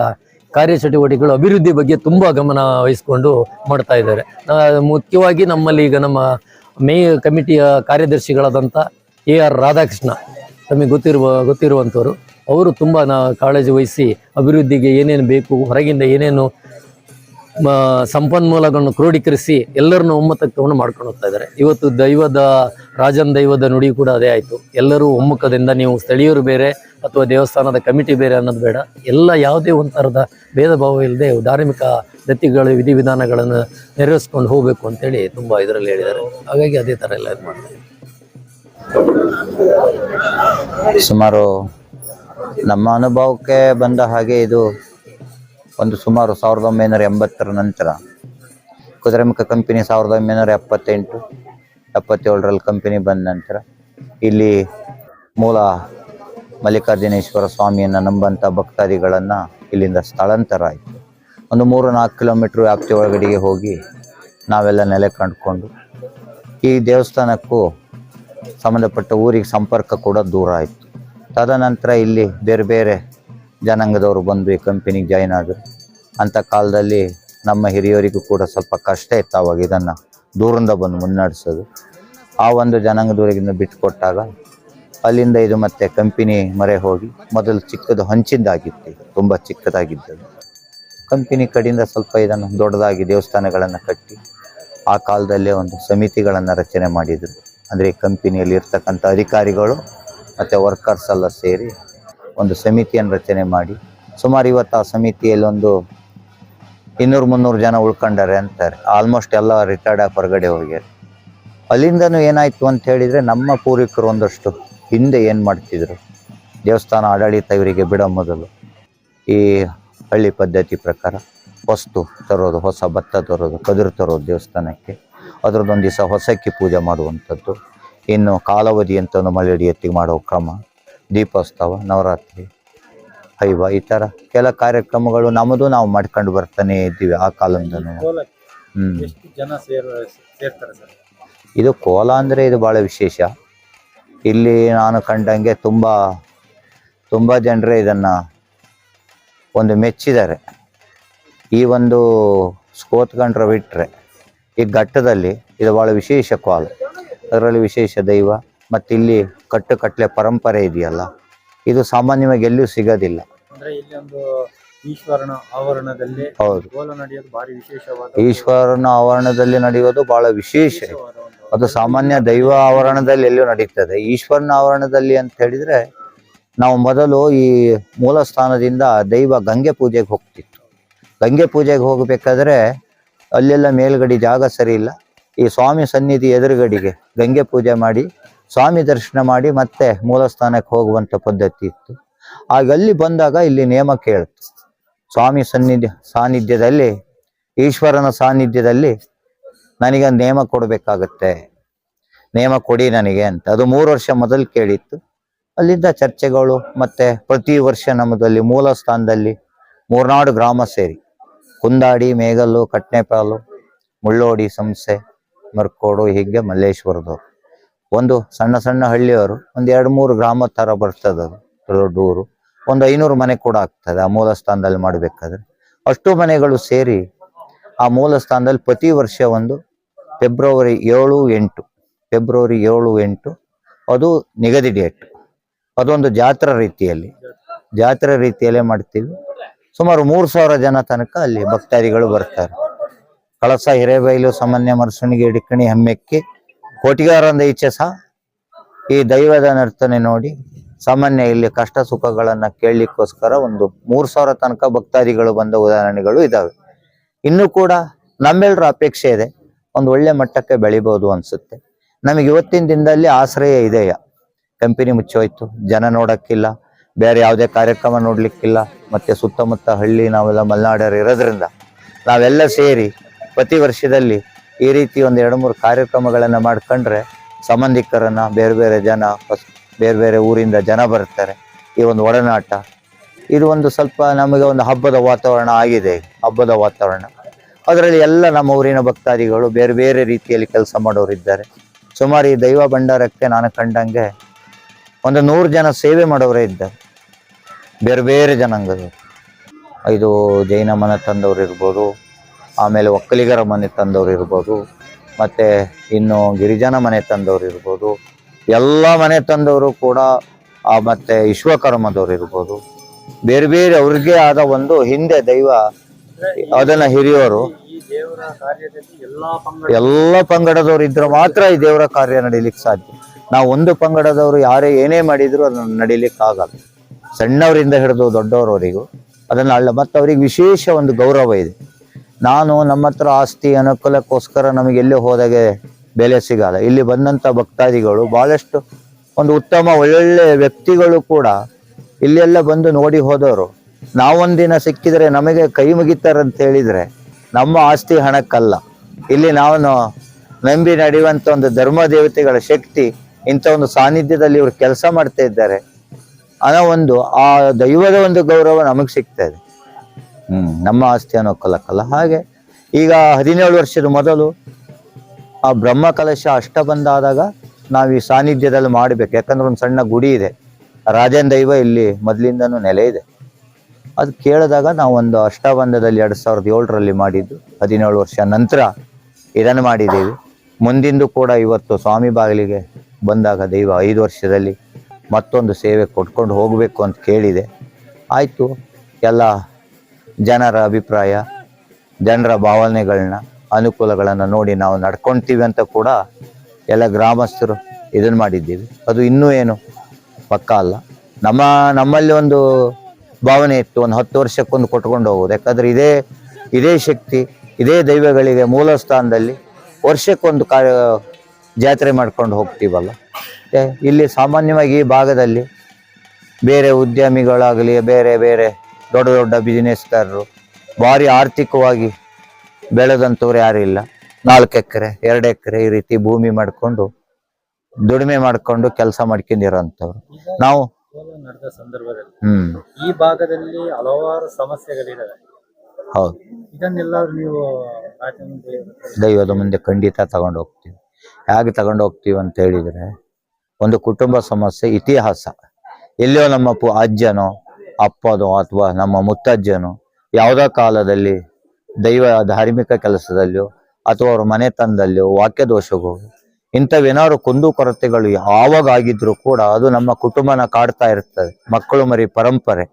Speaker 5: ಕಾರ್ಯಚಟುವಟಿಕೆಗಳು ಅಭಿವೃದ್ಧಿ ಬಗ್ಗೆ ತುಂಬ ಗಮನ ವಹಿಸಿಕೊಂಡು ಮಾಡ್ತಾ ಇದ್ದಾರೆ. ಮುಖ್ಯವಾಗಿ ನಮ್ಮಲ್ಲಿ ಈಗ ನಮ್ಮ ಮೇ ಕಮಿಟಿಯ ಕಾರ್ಯದರ್ಶಿಗಳಾದಂಥ ಎ ಆರ್ ರಾಧಾಕೃಷ್ಣ ತಮಗೆ ಗೊತ್ತಿರುವ, ಗೊತ್ತಿರುವಂಥವ್ರು. ಅವರು ತುಂಬ ನಾ, ಕಾಳಜಿ ವಹಿಸಿ ಅಭಿವೃದ್ಧಿಗೆ ಏನೇನು ಬೇಕು, ಹೊರಗಿಂದ ಏನೇನು ಸಂಪನ್ಮೂಲಗಳನ್ನು ಕ್ರೋಢೀಕರಿಸಿ ಎಲ್ಲರನ್ನು ಒಮ್ಮತಕ್ಕೆ ತಗೊಂಡು ಮಾಡ್ಕೊಂಡು ಹೋಗ್ತಾ ಇದ್ದಾರೆ. ಇವತ್ತು ದೈವದ, ರಾಜನ್ ದೈವದ ನುಡಿ ಕೂಡ ಅದೇ ಆಯಿತು. ಎಲ್ಲರೂ ಒಮ್ಮುಖದಿಂದ ನೀವು ಸ್ಥಳೀಯರು ಬೇರೆ ಅಥವಾ ದೇವಸ್ಥಾನದ ಕಮಿಟಿ ಬೇರೆ ಅನ್ನೋದು ಬೇಡ. ಎಲ್ಲ ಯಾವುದೇ ಒಂಥರದ ಭೇದ ಭಾವ ಇಲ್ಲದೆ ಧಾರ್ಮಿಕ ದತ್ತಿಗಳ ವಿಧಿವಿಧಾನಗಳನ್ನು ನೆರವೇರಿಸ್ಕೊಂಡು ಹೋಗಬೇಕು ಅಂತೇಳಿ ತುಂಬ ಇದರಲ್ಲಿ ಹೇಳಿದ್ದಾರೆ. ಹಾಗಾಗಿ ಅದೇ ಥರ ಎಲ್ಲ ಇದು ಮಾಡ್ತಾರೆ
Speaker 6: ಸುಮಾರು ನಮ್ಮ ಅನುಭವಕ್ಕೆ ಬಂದ ಹಾಗೆ ಇದು ಒಂದು ಸುಮಾರು ಸಾವಿರದ ಒಂಬೈನೂರ ಎಂಬತ್ತರ ನಂತರ ಕುದುರೆಮುಖ ಕಂಪನಿ ಸಾವಿರದ ಒಂಬೈನೂರ ಎಪ್ಪತ್ತೆಂಟು, ಎಪ್ಪತ್ತೇಳರಲ್ಲಿ ಕಂಪನಿ ಬಂದ ನಂತರ ಇಲ್ಲಿ ಮೂಲ ಮಲ್ಲಿಕಾರ್ಜುನೇಶ್ವರ ಸ್ವಾಮಿಯನ್ನು ನಂಬಂಥ ಭಕ್ತಾದಿಗಳನ್ನು ಇಲ್ಲಿಂದ ಸ್ಥಳಾಂತರ ಆಯಿತು. ಒಂದು ಮೂರು ನಾಲ್ಕು ಕಿಲೋಮೀಟ್ರ್ ವ್ಯಾಪ್ತಿ ಒಳಗಡೆಗೆ ಹೋಗಿ ನಾವೆಲ್ಲ ನೆಲೆ ಕಂಡುಕೊಂಡು ಈ ದೇವಸ್ಥಾನಕ್ಕೂ ಸಂಬಂಧಪಟ್ಟ ಊರಿಗೆ ಸಂಪರ್ಕ ಕೂಡ ದೂರ ಆಯಿತು. ತದನಂತರ ಇಲ್ಲಿ ಬೇರೆ ಬೇರೆ ಜನಾಂಗದವರು ಬಂದು ಈ ಕಂಪನಿಗೆ ಜಾಯ್ನ್ ಆದರು. ಅಂಥ ಕಾಲದಲ್ಲಿ ನಮ್ಮ ಹಿರಿಯರಿಗೂ ಕೂಡ ಸ್ವಲ್ಪ ಕಷ್ಟ ಇತ್ತು ಅವಾಗ ಇದನ್ನು ದೂರದಿಂದ ಬಂದು ಮುನ್ನಡೆಸೋದು. ಆ ಒಂದು ಜನಾಂಗದವರಿಗಿಂತ ಬಿಟ್ಟುಕೊಟ್ಟಾಗ ಅಲ್ಲಿಂದ ಇದು ಮತ್ತೆ ಕಂಪನಿ ಮರೆ ಹೋಗಿ ಮೊದಲು ಚಿಕ್ಕದು ಹಂಚಿದ್ದಾಗಿತ್ತು ತುಂಬ ಚಿಕ್ಕದಾಗಿದ್ದದು ಕಂಪನಿ ಕಡೆಯಿಂದ ಸ್ವಲ್ಪ ಇದನ್ನು ದೊಡ್ಡದಾಗಿ ದೇವಸ್ಥಾನಗಳನ್ನು ಕಟ್ಟಿ ಆ ಕಾಲದಲ್ಲೇ ಒಂದು ಸಮಿತಿಗಳನ್ನು ರಚನೆ ಮಾಡಿದರು. ಅಂದರೆ ಕಂಪನಿಯಲ್ಲಿ ಇರ್ತಕ್ಕಂಥ ಅಧಿಕಾರಿಗಳು ಮತ್ತು ವರ್ಕರ್ಸ್ ಎಲ್ಲ ಸೇರಿ ಒಂದು ಸಮಿತಿಯನ್ನು ರಚನೆ ಮಾಡಿ ಸುಮಾರು ಇವತ್ತು ಆ ಸಮಿತಿಯಲ್ಲಿ ಒಂದು ಇನ್ನೂರು ಮುನ್ನೂರು ಜನ ಉಳ್ಕೊಂಡಾರೆ ಅಂತಾರೆ. ಆಲ್ಮೋಸ್ಟ್ ಎಲ್ಲ ರಿಟೈರ್ಡ್ ಆಗಿ ಹೊರಗಡೆ ಹೋಗ್ಯಾರ ಅಲ್ಲಿಂದನೂ ಏನಾಯಿತು ಅಂತ ಹೇಳಿದರೆ ನಮ್ಮ ಪೂರ್ವಿಕರು ಒಂದಷ್ಟು ಹಿಂದೆ ಏನು ಮಾಡ್ತಿದ್ರು? ದೇವಸ್ಥಾನ ಆಡಳಿತ ಇವರಿಗೆ ಬಿಡೋ ಮೊದಲು ಈ ಹಳ್ಳಿ ಪದ್ಧತಿ ಪ್ರಕಾರ ವಸ್ತು ತರೋದು, ಹೊಸ ಭತ್ತ ತರೋದು, ಕದಿರು ತರೋದು ದೇವಸ್ಥಾನಕ್ಕೆ. ಅದರದ್ದೊಂದು ದಿವಸ ಹೊಸಕ್ಕೆ ಪೂಜೆ ಮಾಡುವಂಥದ್ದು. ಇನ್ನು ಕಾಲಾವಧಿ ಅಂತ ಮಳೆ ಎತ್ತಿಗೆ ಮಾಡೋ ಕ್ರಮ. ದೀಪೋತ್ಸವ ನವರಾತ್ರಿ ಹೈವ ಈ ಥರ ಕೆಲ ಕಾರ್ಯಕ್ರಮಗಳು ನಮ್ಮದು ನಾವು ಮಾಡ್ಕೊಂಡು ಬರ್ತಾನೆ ಇದ್ದೀವಿ ಆ ಕಾಲದಿಂದನೂ. ಹ್ಮ್.
Speaker 2: ಎಷ್ಟು ಜನ ಸೇರ್ ಸೇರ್ತಾರೆ ಸರ್?
Speaker 6: ಇದು ಕೋಲ ಅಂದರೆ ಇದು ಭಾಳ ವಿಶೇಷ. ಇಲ್ಲಿ ನಾನು ಕಂಡಂಗೆ ತುಂಬ ತುಂಬ ಜನರೇ ಇದನ್ನು ಒಂದು ಮೆಚ್ಚಿದ್ದಾರೆ. ಈ ಒಂದು ಸ್ಕೋತ್ಕೊಂಡ್ರೆ ಬಿಟ್ಟರೆ ಈ ಘಟ್ಟದಲ್ಲಿ ಇದು ಭಾಳ ವಿಶೇಷ ಕೋಲ. ಅದರಲ್ಲಿ ವಿಶೇಷ ದೈವ ಮತ್ತು ಇಲ್ಲಿ ಕಟ್ಟು ಕಟ್ಲೆ ಪರಂಪರೆ ಇದೆಯಲ್ಲ ಇದು ಸಾಮಾನ್ಯವಾಗಿ ಎಲ್ಲೂ ಸಿಗೋದಿಲ್ಲ.
Speaker 2: ಅಂದ್ರೆ ಇಲ್ಲಿ ಒಂದು ಈಶ್ವರನ ಆವರಣದಲ್ಲಿ
Speaker 6: ಹೌದು.
Speaker 2: ನಡೆಯೋದು ಭಾರಿ ವಿಶೇಷವಾದ
Speaker 6: ಈಶ್ವರನ ಆವರಣದಲ್ಲಿ ನಡೆಯೋದು ಬಹಳ ವಿಶೇಷ.
Speaker 2: ವಿಶೇಷವಾದ ಒಂದು
Speaker 6: ಅದು ಸಾಮಾನ್ಯ ದೈವ ಆವರಣದಲ್ಲಿ ಎಲ್ಲೂ ನಡೀತದೆ. ಈಶ್ವರನ ಆವರಣದಲ್ಲಿ ಅಂತ ಹೇಳಿದ್ರೆ ನಾವು ಮೊದಲು ಈ ಮೂಲ ಸ್ಥಾನದಿಂದ ದೈವ ಗಂಗೆ ಪೂಜೆಗೆ ಹೋಗ್ತಿತ್ತು. ಗಂಗೆ ಪೂಜೆಗೆ ಹೋಗಬೇಕಾದ್ರೆ ಅಲ್ಲೆಲ್ಲ ಮೇಲ್ಗಡಿ ಜಾಗ ಸರಿ ಇಲ್ಲ. ಈ ಸ್ವಾಮಿ ಸನ್ನಿಧಿ ಎದುರುಗಡೆಗೆ ಗಂಗೆ ಪೂಜೆ ಮಾಡಿ ಸ್ವಾಮಿ ದರ್ಶನ ಮಾಡಿ ಮತ್ತೆ ಮೂಲ ಸ್ಥಾನಕ್ಕೆ ಹೋಗುವಂತ ಪದ್ಧತಿ ಇತ್ತು. ಆಗ ಅಲ್ಲಿ ಬಂದಾಗ ಇಲ್ಲಿ ನೇಮ ಕೇಳ್ತು ಸ್ವಾಮಿ ಸನ್ನಿಧ್ಯ, ಸಾನ್ನಿಧ್ಯದಲ್ಲಿ, ಈಶ್ವರನ ಸಾನ್ನಿಧ್ಯದಲ್ಲಿ ನನಗೆ ನೇಮ ಕೊಡಬೇಕಾಗತ್ತೆ. ನೇಮ ಕೊಡಿ ನನಗೆ ಅಂತ. ಅದು ಮೂರು ವರ್ಷ ಮೊದಲು ಕೇಳಿತ್ತು. ಅಲ್ಲಿಂದ ಚರ್ಚೆಗಳು ಮತ್ತೆ ಪ್ರತಿ ವರ್ಷ ನಮ್ಮದಲ್ಲಿ ಮೂಲ ಸ್ಥಾನದಲ್ಲಿ ಮೂರ್ನಾಡು ಗ್ರಾಮ ಸೇರಿ. ಕುಂದಾಡಿ ಮೇಗಲ್ಲು ಕಟ್ನೆಪಾಲು, ಮುಳ್ಳೋಡಿ, ಸಂಸೆ, ಮರ್ಕೋಡು, ಹೀಗೆ ಮಲ್ಲೇಶ್ವರದವರು. ಒಂದು ಸಣ್ಣ ಸಣ್ಣ ಹಳ್ಳಿಯವರು ಒಂದು ಎರಡು ಮೂರು ಗ್ರಾಮ ತರ ಬರ್ತದೆ ಅದು, ದೊಡ್ಡ ಊರು. ಒಂದು ಐನೂರು ಮನೆ ಕೂಡ ಆಗ್ತದೆ ಆ ಮೂಲ ಸ್ಥಾನದಲ್ಲಿ ಮಾಡ್ಬೇಕಾದ್ರೆ. ಅಷ್ಟು ಮನೆಗಳು ಸೇರಿ ಆ ಮೂಲ ಸ್ಥಾನದಲ್ಲಿ ಪ್ರತಿ ವರ್ಷ ಒಂದು ಫೆಬ್ರವರಿ ಏಳು ಎಂಟು, ಫೆಬ್ರವರಿ ಏಳು ಎಂಟು, ಅದು ನಿಗದಿ ಡೇಟ್ ಅದೊಂದು ಜಾತ್ರಾ ರೀತಿಯಲ್ಲಿ. ಜಾತ್ರೆ ರೀತಿಯಲ್ಲೇ ಮಾಡ್ತೀವಿ. ಸುಮಾರು ಮೂರು ಸಾವಿರ ಜನ ತನಕ ಅಲ್ಲಿ ಭಕ್ತಾದಿಗಳು ಬರ್ತಾರೆ. ಕಳಸ ಹಿರೇಬೈಲು ಸಾಮಾನ್ಯ ಮರಸಣಿಗೆ ಇಡಿಕಣಿ ಹೆಮ್ಮೆಕ್ಕಿ ಕೋಟಿಗಾರಂದ ಇಚ್ಛೆ ಸಹ ಈ ದೈವದ ನರ್ತನೆ ನೋಡಿ ಸಾಮಾನ್ಯ ಇಲ್ಲಿ ಕಷ್ಟ ಸುಖಗಳನ್ನ ಕೇಳಲಿಕ್ಕೋಸ್ಕರ ಒಂದು ಮೂರ್ ಸಾವಿರ ತನಕ ಭಕ್ತಾದಿಗಳು ಬಂದ ಉದಾಹರಣೆಗಳು ಇದಾವೆ. ಇನ್ನು ಕೂಡ ನಮ್ಮೆಲ್ಲರ ಅಪೇಕ್ಷೆ ಇದೆ ಒಂದು ಒಳ್ಳೆ ಮಟ್ಟಕ್ಕೆ ಬೆಳಿಬಹುದು ಅನ್ಸುತ್ತೆ. ನಮಗೆ ಇವತ್ತಿನ ದಿನದಲ್ಲಿ ಆಶ್ರಯ ಇದೆಯಾ. ಕಂಪನಿ ಮುಚ್ಚೋಯ್ತು, ಜನ ನೋಡಕ್ಕಿಲ್ಲ, ಬೇರೆ ಯಾವುದೇ ಕಾರ್ಯಕ್ರಮ ನೋಡ್ಲಿಕ್ಕಿಲ್ಲ, ಮತ್ತೆ ಸುತ್ತಮುತ್ತ ಹಳ್ಳಿ ನಾವೆಲ್ಲ ಮಲೆನಾಡರು ಇರೋದ್ರಿಂದ ನಾವೆಲ್ಲ ಸೇರಿ ಪ್ರತಿ ವರ್ಷದಲ್ಲಿ ಈ ರೀತಿ ಒಂದು ಎರಡು ಮೂರು ಕಾರ್ಯಕ್ರಮಗಳನ್ನು ಮಾಡ್ಕೊಂಡ್ರೆ ಸಂಬಂಧಿಕರನ್ನ ಬೇರೆ ಬೇರೆ ಜನ ಬೇರೆ ಬೇರೆ ಊರಿಂದ ಜನ ಬರ್ತಾರೆ. ಈ ಒಂದು ಒಡನಾಟ. ಇದು ಒಂದು ಸ್ವಲ್ಪ ನಮಗೆ ಒಂದು ಹಬ್ಬದ ವಾತಾವರಣ ಆಗಿದೆ, ಹಬ್ಬದ ವಾತಾವರಣ. ಅದರಲ್ಲಿ ಎಲ್ಲ ನಮ್ಮ ಊರಿನ ಭಕ್ತಾದಿಗಳು ಬೇರೆ ಬೇರೆ ರೀತಿಯಲ್ಲಿ ಕೆಲಸ ಮಾಡೋರಿದ್ದಾರೆ ಸುಮಾರು ಈ ದೈವ ಭಂಡಾರಕ್ಕೆ ನಾನು ಕಂಡಂಗೆ ಒಂದು ನೂರು ಜನ ಸೇವೆ ಮಾಡೋರೇ ಇದ್ದಾರೆ. ಬೇರೆ ಬೇರೆ ಜನಾಂಗದವರು. ಇದು ಜೈನ ಮನ ತಂದವರು ಇರ್ಬೋದು ಆಮೇಲೆ ಒಕ್ಕಲಿಗರ ಮನೆ ತಂದವರು ಇರ್ಬೋದು, ಮತ್ತು ಇನ್ನು ಗಿರಿಜನ ಮನೆ ತಂದವರು ಇರ್ಬೋದು, ಎಲ್ಲ ಮನೆ ತಂದವರು ಕೂಡ ಮತ್ತು ವಿಶ್ವಕರ್ಮದವ್ರು ಇರ್ಬೋದು. ಬೇರೆ ಬೇರೆ ಅವ್ರಿಗೆ ಆದ ಒಂದು ಹಿಂದೆ ದೈವ, ಅದನ್ನ ಹಿರಿಯೋರು
Speaker 2: ಎಲ್ಲ
Speaker 6: ಪಂಗಡದವ್ರು ಇದ್ರೆ ಮಾತ್ರ ಈ ದೇವರ ಕಾರ್ಯ ನಡೀಲಿಕ್ಕೆ ಸಾಧ್ಯ. ನಾವು ಒಂದು ಪಂಗಡದವರು ಯಾರೇ ಏನೇ ಮಾಡಿದ್ರು ಅದನ್ನು ನಡೀಲಿಕ್ಕೆ ಆಗಲ್ಲ. ಸಣ್ಣವರಿಂದ ಹಿಡಿದು ದೊಡ್ಡವರವರಿಗೂ, ಅದನ್ನ ಅಲ್ಲ ಮತ್ತು ಅವ್ರಿಗೆ ವಿಶೇಷ ಒಂದು ಗೌರವ ಇದೆ. ನಾನು ನಮ್ಮ ಹತ್ರ ಆಸ್ತಿ, ಅನುಕೂಲಕ್ಕೋಸ್ಕರ ನಮಗೆ ಎಲ್ಲಿ ಹೋದಾಗೆ ಬೆಲೆ ಸಿಗಲ್ಲ. ಇಲ್ಲಿ ಬಂದಂತ ಭಕ್ತಾದಿಗಳು ಬಹಳಷ್ಟು ಒಂದು ಉತ್ತಮ, ಒಳ್ಳೊಳ್ಳೆ ವ್ಯಕ್ತಿಗಳು ಕೂಡ ಇಲ್ಲೆಲ್ಲ ಬಂದು ನೋಡಿ ಹೋದವರು. ನಾವೊಂದಿನ ಸಿಕ್ಕಿದ್ರೆ ನಮಗೆ ಕೈ ಮುಗಿತಾರಂತ ಹೇಳಿದ್ರೆ ನಮ್ಮ ಆಸ್ತಿ ಹಣಕ್ಕಲ್ಲ. ಇಲ್ಲಿ ನಾವು ನಂಬಿ ನಡೆಯುವಂಥ ಒಂದು ಧರ್ಮ ದೇವತೆಗಳ ಶಕ್ತಿ ಇಂಥ ಒಂದು ಸಾನ್ನಿಧ್ಯದಲ್ಲಿ ಇವರು ಕೆಲಸ ಮಾಡ್ತಾ ಇದ್ದಾರೆ. ಅನ್ನೋ ಒಂದು ಆ ದೈವದ ಒಂದು ಗೌರವ ನಮಗೆ ಸಿಗ್ತಾ ಇದೆ. ನಮ್ಮ ಆಸ್ತಿ ಅನ್ನೋಕ್ಕಲ್ಲಕ್ಕಲ್ಲ ಹಾಗೆ ಈಗ ಹದಿನೇಳು ವರ್ಷದ ಮೊದಲು ಆ ಬ್ರಹ್ಮ ಕಲಶ ಅಷ್ಟ ಆದಾಗ ನಾವು ಈ ಸಾನ್ನಿಧ್ಯದಲ್ಲಿ ಮಾಡಬೇಕು. ಯಾಕಂದ್ರೆ ಒಂದು ಸಣ್ಣ ಗುಡಿ ಇದೆ. ರಾಜನ್ ದೈವ ಇಲ್ಲಿ ಮೊದಲಿಂದನೂ ನೆಲೆ ಇದೆ. ಅದು ಕೇಳಿದಾಗ ನಾವು ಒಂದು ಅಷ್ಟಬಂಧದಲ್ಲಿ ಎರಡು ಸಾವಿರದ ಏಳರಲ್ಲಿ ಮಾಡಿದ್ದು, ಹದಿನೇಳು ವರ್ಷ ನಂತರ ಇದನ್ನು ಮಾಡಿದ್ದೀವಿ. ಮುಂದಿಂದು ಕೂಡ ಇವತ್ತು ಸ್ವಾಮಿ ಬಾಗಿಲಿಗೆ ಬಂದಾಗ ದೈವ ಐದು ವರ್ಷದಲ್ಲಿ ಮತ್ತೊಂದು ಸೇವೆ ಕೊಟ್ಕೊಂಡು ಹೋಗಬೇಕು ಅಂತ ಕೇಳಿದೆ. ಆಯಿತು, ಎಲ್ಲ ಜನರ ಅಭಿಪ್ರಾಯ, ಜನರ ಭಾವನೆಗಳನ್ನ, ಅನುಕೂಲಗಳನ್ನು ನೋಡಿ ನಾವು ನಡ್ಕೊಳ್ತೀವಿ ಅಂತ ಕೂಡ ಎಲ್ಲ ಗ್ರಾಮಸ್ಥರು ಇದನ್ನು ಮಾಡಿದ್ದೀವಿ. ಅದು ಇನ್ನೂ ಏನು ಪಕ್ಕ ಅಲ್ಲ. ನಮ್ಮ, ನಮ್ಮಲ್ಲಿ ಒಂದು ಭಾವನೆ ಇತ್ತು, ಒಂದು ಹತ್ತು ವರ್ಷಕ್ಕೊಂದು ಕೊಟ್ಕೊಂಡು ಹೋಗೋದು ಯಾಕಂದ್ರೆ ಇದೇ ಇದೇ ಶಕ್ತಿ, ಇದೇ ದೈವಗಳಿಗೆ ಮೂಲ ಸ್ಥಾನದಲ್ಲಿ ವರ್ಷಕ್ಕೊಂದು ಕಾರ್ಯ ಜಾತ್ರೆ ಮಾಡ್ಕೊಂಡು ಹೋಗ್ತೀವಲ್ಲ. ಇಲ್ಲಿ ಸಾಮಾನ್ಯವಾಗಿ ಈ ಭಾಗದಲ್ಲಿ ಬೇರೆ ಉದ್ಯಮಿಗಳಾಗಲಿ, ಬೇರೆ ಬೇರೆ ದೊಡ್ಡ ದೊಡ್ಡ ಬಿಸಿನೆಸ್ಗಾರರು ಭಾರಿ ಆರ್ಥಿಕವಾಗಿ ಬೆಳೆದಂಥವ್ರು ಯಾರು ಇಲ್ಲ. ನಾಲ್ಕು ಎಕರೆ ಎರಡು ಎಕರೆ ಈ ರೀತಿ ಭೂಮಿ ಮಾಡಿಕೊಂಡು ದುಡಿಮೆ ಮಾಡಿಕೊಂಡು ಕೆಲಸ ಮಾಡ್ಕೊಂಡಿರೋಂಥವ್ರು. ನಾವು
Speaker 2: ನಡೆದ ಸಂದರ್ಭದಲ್ಲಿ
Speaker 6: ಹ್ಮ್.
Speaker 2: ಈ ಭಾಗದಲ್ಲಿ ಹಲವಾರು ಸಮಸ್ಯೆಗಳಿದ್ದಾವೆ
Speaker 6: ಹೌದು.
Speaker 2: ಇದನ್ನೆಲ್ಲ ನೀವು
Speaker 6: ದೈವದ ಮುಂದೆ ಖಂಡಿತ ತಗೊಂಡು ಹೋಗ್ತೀವಿ. ಹೇಗೆ ತಗೊಂಡು ಹೋಗ್ತೀವಿ ಅಂತ ಹೇಳಿದ್ರೆ ಒಂದು ಕುಟುಂಬ ಸಮಸ್ಯೆ ಇತಿಹಾಸ. ಎಲ್ಲೋ ನಮ್ಮ ಅಜ್ಜನೋ ಅಪ್ಪನೋ ಅಥವಾ ನಮ್ಮ ಮುತ್ತಜ್ಜನೋ ಯಾವುದೋ ಕಾಲದಲ್ಲಿ ದೈವ ಧಾರ್ಮಿಕ ಕೆಲಸದಲ್ಲಿಯೋ ಅಥವಾ ಅವ್ರ ಮನೆತನದಲ್ಲಿಯೋ ವಾಕ್ಯ ದೋಷಗಳು ಇಂಥವೇನಾದ್ರು ಕುಂದು ಕೊರತೆಗಳು ಯಾವಾಗ ಆಗಿದ್ರು ಕೂಡ ಅದು ನಮ್ಮ ಕುಟುಂಬನ ಕಾಡ್ತಾ ಇರ್ತದೆ. ಮಕ್ಕಳು ಮರಿ ಪರಂಪರೆ.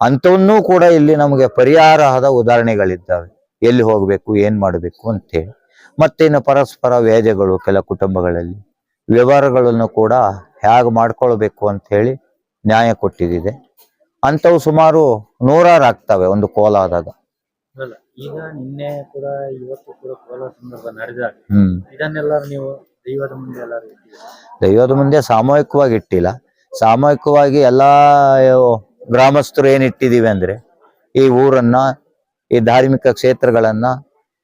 Speaker 6: ಅಂಥವನ್ನೂ ಕೂಡ ಇಲ್ಲಿ ನಮಗೆ ಪರಿಹಾರದ ಉದಾಹರಣೆಗಳಿದ್ದಾವೆ. ಎಲ್ಲಿ ಹೋಗಬೇಕು, ಏನು ಮಾಡಬೇಕು ಅಂತೇಳಿ. ಮತ್ತೆ ಇನ್ನು ಪರಸ್ಪರ ವೇದಗಳು ಕೆಲ ಕುಟುಂಬಗಳಲ್ಲಿ. ವ್ಯವಹಾರಗಳನ್ನು ಕೂಡ ಹೇಗೆ ಮಾಡ್ಕೊಳ್ಬೇಕು ಅಂತ ಹೇಳಿ ನ್ಯಾಯ ಕೊಟ್ಟಿದ್ದಿದೆ ಅಂಥವು ಸುಮಾರು ನೂರಾರು ಆಗ್ತವೆ ಒಂದು ಕೋಲ ಆದಾಗ.
Speaker 2: ಈಗ ನಿನ್ನೆ ಕೂಡ ಇವತ್ತು ಕೂಡ ಕೋಲ ಸಂದರ್ಭ ನಡೆದಾಗ
Speaker 6: ಹ್ಮ್.
Speaker 2: ಇದನ್ನೆಲ್ಲ ನೀವು ದೈವದ ಮುಂದೆ?
Speaker 6: ದೈವದ ಮುಂದೆ ಸಾಮೂಹಿಕವಾಗಿ ಇಟ್ಟಿಲ್ಲ. ಸಾಮೂಹಿಕವಾಗಿ ಎಲ್ಲಾ ಗ್ರಾಮಸ್ಥರು ಏನ್ ಇಟ್ಟಿದೀವಿ ಅಂದ್ರೆ ಈ ಊರನ್ನ ಈ ಧಾರ್ಮಿಕ ಕ್ಷೇತ್ರಗಳನ್ನ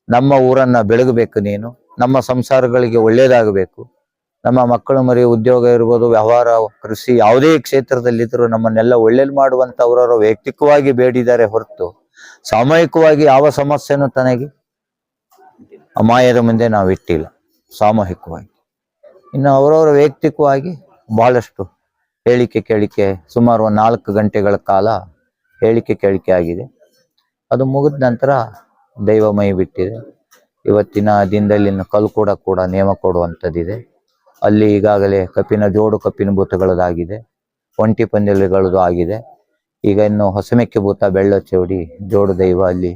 Speaker 6: ನಮ್ಮ ಊರನ್ನ ಬೆಳಗಬೇಕು ನೀನು ನಮ್ಮ ಸಂಸಾರಗಳಿಗೆ ಒಳ್ಳೇದಾಗಬೇಕು ನಮ್ಮ ಮಕ್ಕಳು ಮರಿ ಉದ್ಯೋಗ ಇರ್ಬೋದು, ವ್ಯವಹಾರ, ಕೃಷಿ ಯಾವುದೇ ಕ್ಷೇತ್ರದಲ್ಲಿದ್ದರೂ ನಮ್ಮನ್ನೆಲ್ಲ ಒಳ್ಳೇದು ಮಾಡುವಂತ ಅವರವರ ವೈಯಕ್ತಿಕವಾಗಿ ಬೇಡಿದ್ದಾರೆ ಹೊರತು. ಸಾಮೂಹಿಕವಾಗಿ ಯಾವ ಸಮಸ್ಯೆನೂ ತನಗೆ ಅಮಾಯದ ಮುಂದೆ ನಾವು ಇಟ್ಟಿಲ್ಲ, ಸಾಮೂಹಿಕವಾಗಿ. ಇನ್ನು ಅವರವರ ವೈಯಕ್ತಿಕವಾಗಿ ಬಹಳಷ್ಟು ಹೇಳಿಕೆ ಕೇಳಿಕೆ, ಸುಮಾರು ನಾಲ್ಕು ಗಂಟೆಗಳ ಕಾಲ ಹೇಳಿಕೆ ಕೇಳಿಕೆ ಆಗಿದೆ. ಅದು ಮುಗಿದ ನಂತರ ದೈವ ಮೈ ಬಿಟ್ಟಿದೆ. ಇವತ್ತಿನ ದಿನದಲ್ಲಿ ಕಲ್ಕೂಡ ಕೂಡ ನೇಮ ಕೊಡುವಂಥದ್ದಿದೆ. ಅಲ್ಲಿ ಈಗಾಗಲೇ ಕಪ್ಪಿನ ಜೋಡು ಕಪ್ಪಿನ ಭೂತಗಳದಾಗಿದೆ ಒಂಟಿ ಪಂದ್ಯಗಳದು ಆಗಿದೆ. ಈಗ ಇನ್ನು ಹೊಸಮೆಕ್ಕೆ ಭೂತ ಬೆಳ್ಳ ಚೌಡಿ, ಜೋಡು ದೈವ ಅಲ್ಲಿ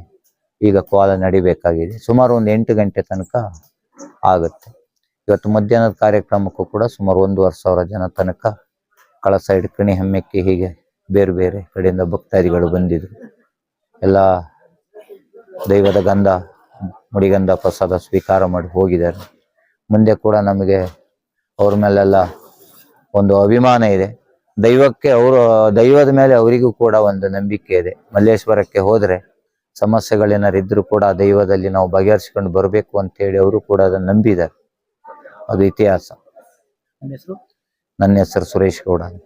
Speaker 6: ಈಗ ಕೋಲ ನಡಿಬೇಕಾಗಿದೆ. ಸುಮಾರು ಒಂದು ಎಂಟು ಗಂಟೆ ತನಕ ಆಗುತ್ತೆ. ಇವತ್ತು ಮಧ್ಯಾಹ್ನದ ಕಾರ್ಯಕ್ರಮಕ್ಕೂ ಕೂಡ ಸುಮಾರು ಒಂದೂವರೆ ಸಾವಿರ ಜನ ತನಕ ಕಳಸ ಹಿಡ್ಕಣಿ ಹೆಮ್ಮೆಕ್ಕೆ ಹೀಗೆ ಬೇರೆ ಬೇರೆ ಕಡೆಯಿಂದ ಭಕ್ತಾದಿಗಳು ಬಂದಿದ್ರು. ಎಲ್ಲ ದೈವದ ಗಂಧ, ಮುಡಿಗಂಧ ಪ್ರಸಾದ ಸ್ವೀಕಾರ ಮಾಡಿ ಹೋಗಿದ್ದಾರೆ. ಮುಂದೆ ಕೂಡ ನಮಗೆ ಅವ್ರ ಮೇಲೆಲ್ಲ ಒಂದು ಅಭಿಮಾನ ಇದೆ. ದೈವಕ್ಕೆ ಅವರು ದೈವದ ಮೇಲೆ ಅವರಿಗೂ ಕೂಡ ಒಂದು ನಂಬಿಕೆ ಇದೆ. ಮಲ್ಲೇಶ್ವರಕ್ಕೆ ಹೋದರೆ ಸಮಸ್ಯೆಗಳೇನಾರು ಇದ್ರೂ ಕೂಡ ದೈವದಲ್ಲಿ ನಾವು ಬಗೆಹರಿಸ್ಕೊಂಡು ಬರಬೇಕು ಅಂತ ಹೇಳಿ ಅವರು ಕೂಡ ಅದನ್ನ ನಂಬಿದ್ದಾರೆ. ಅದು ಇತಿಹಾಸ. ನನ್ನ ಹೆಸರು ಸುರೇಶ್ ಗೌಡ ಅಂತ.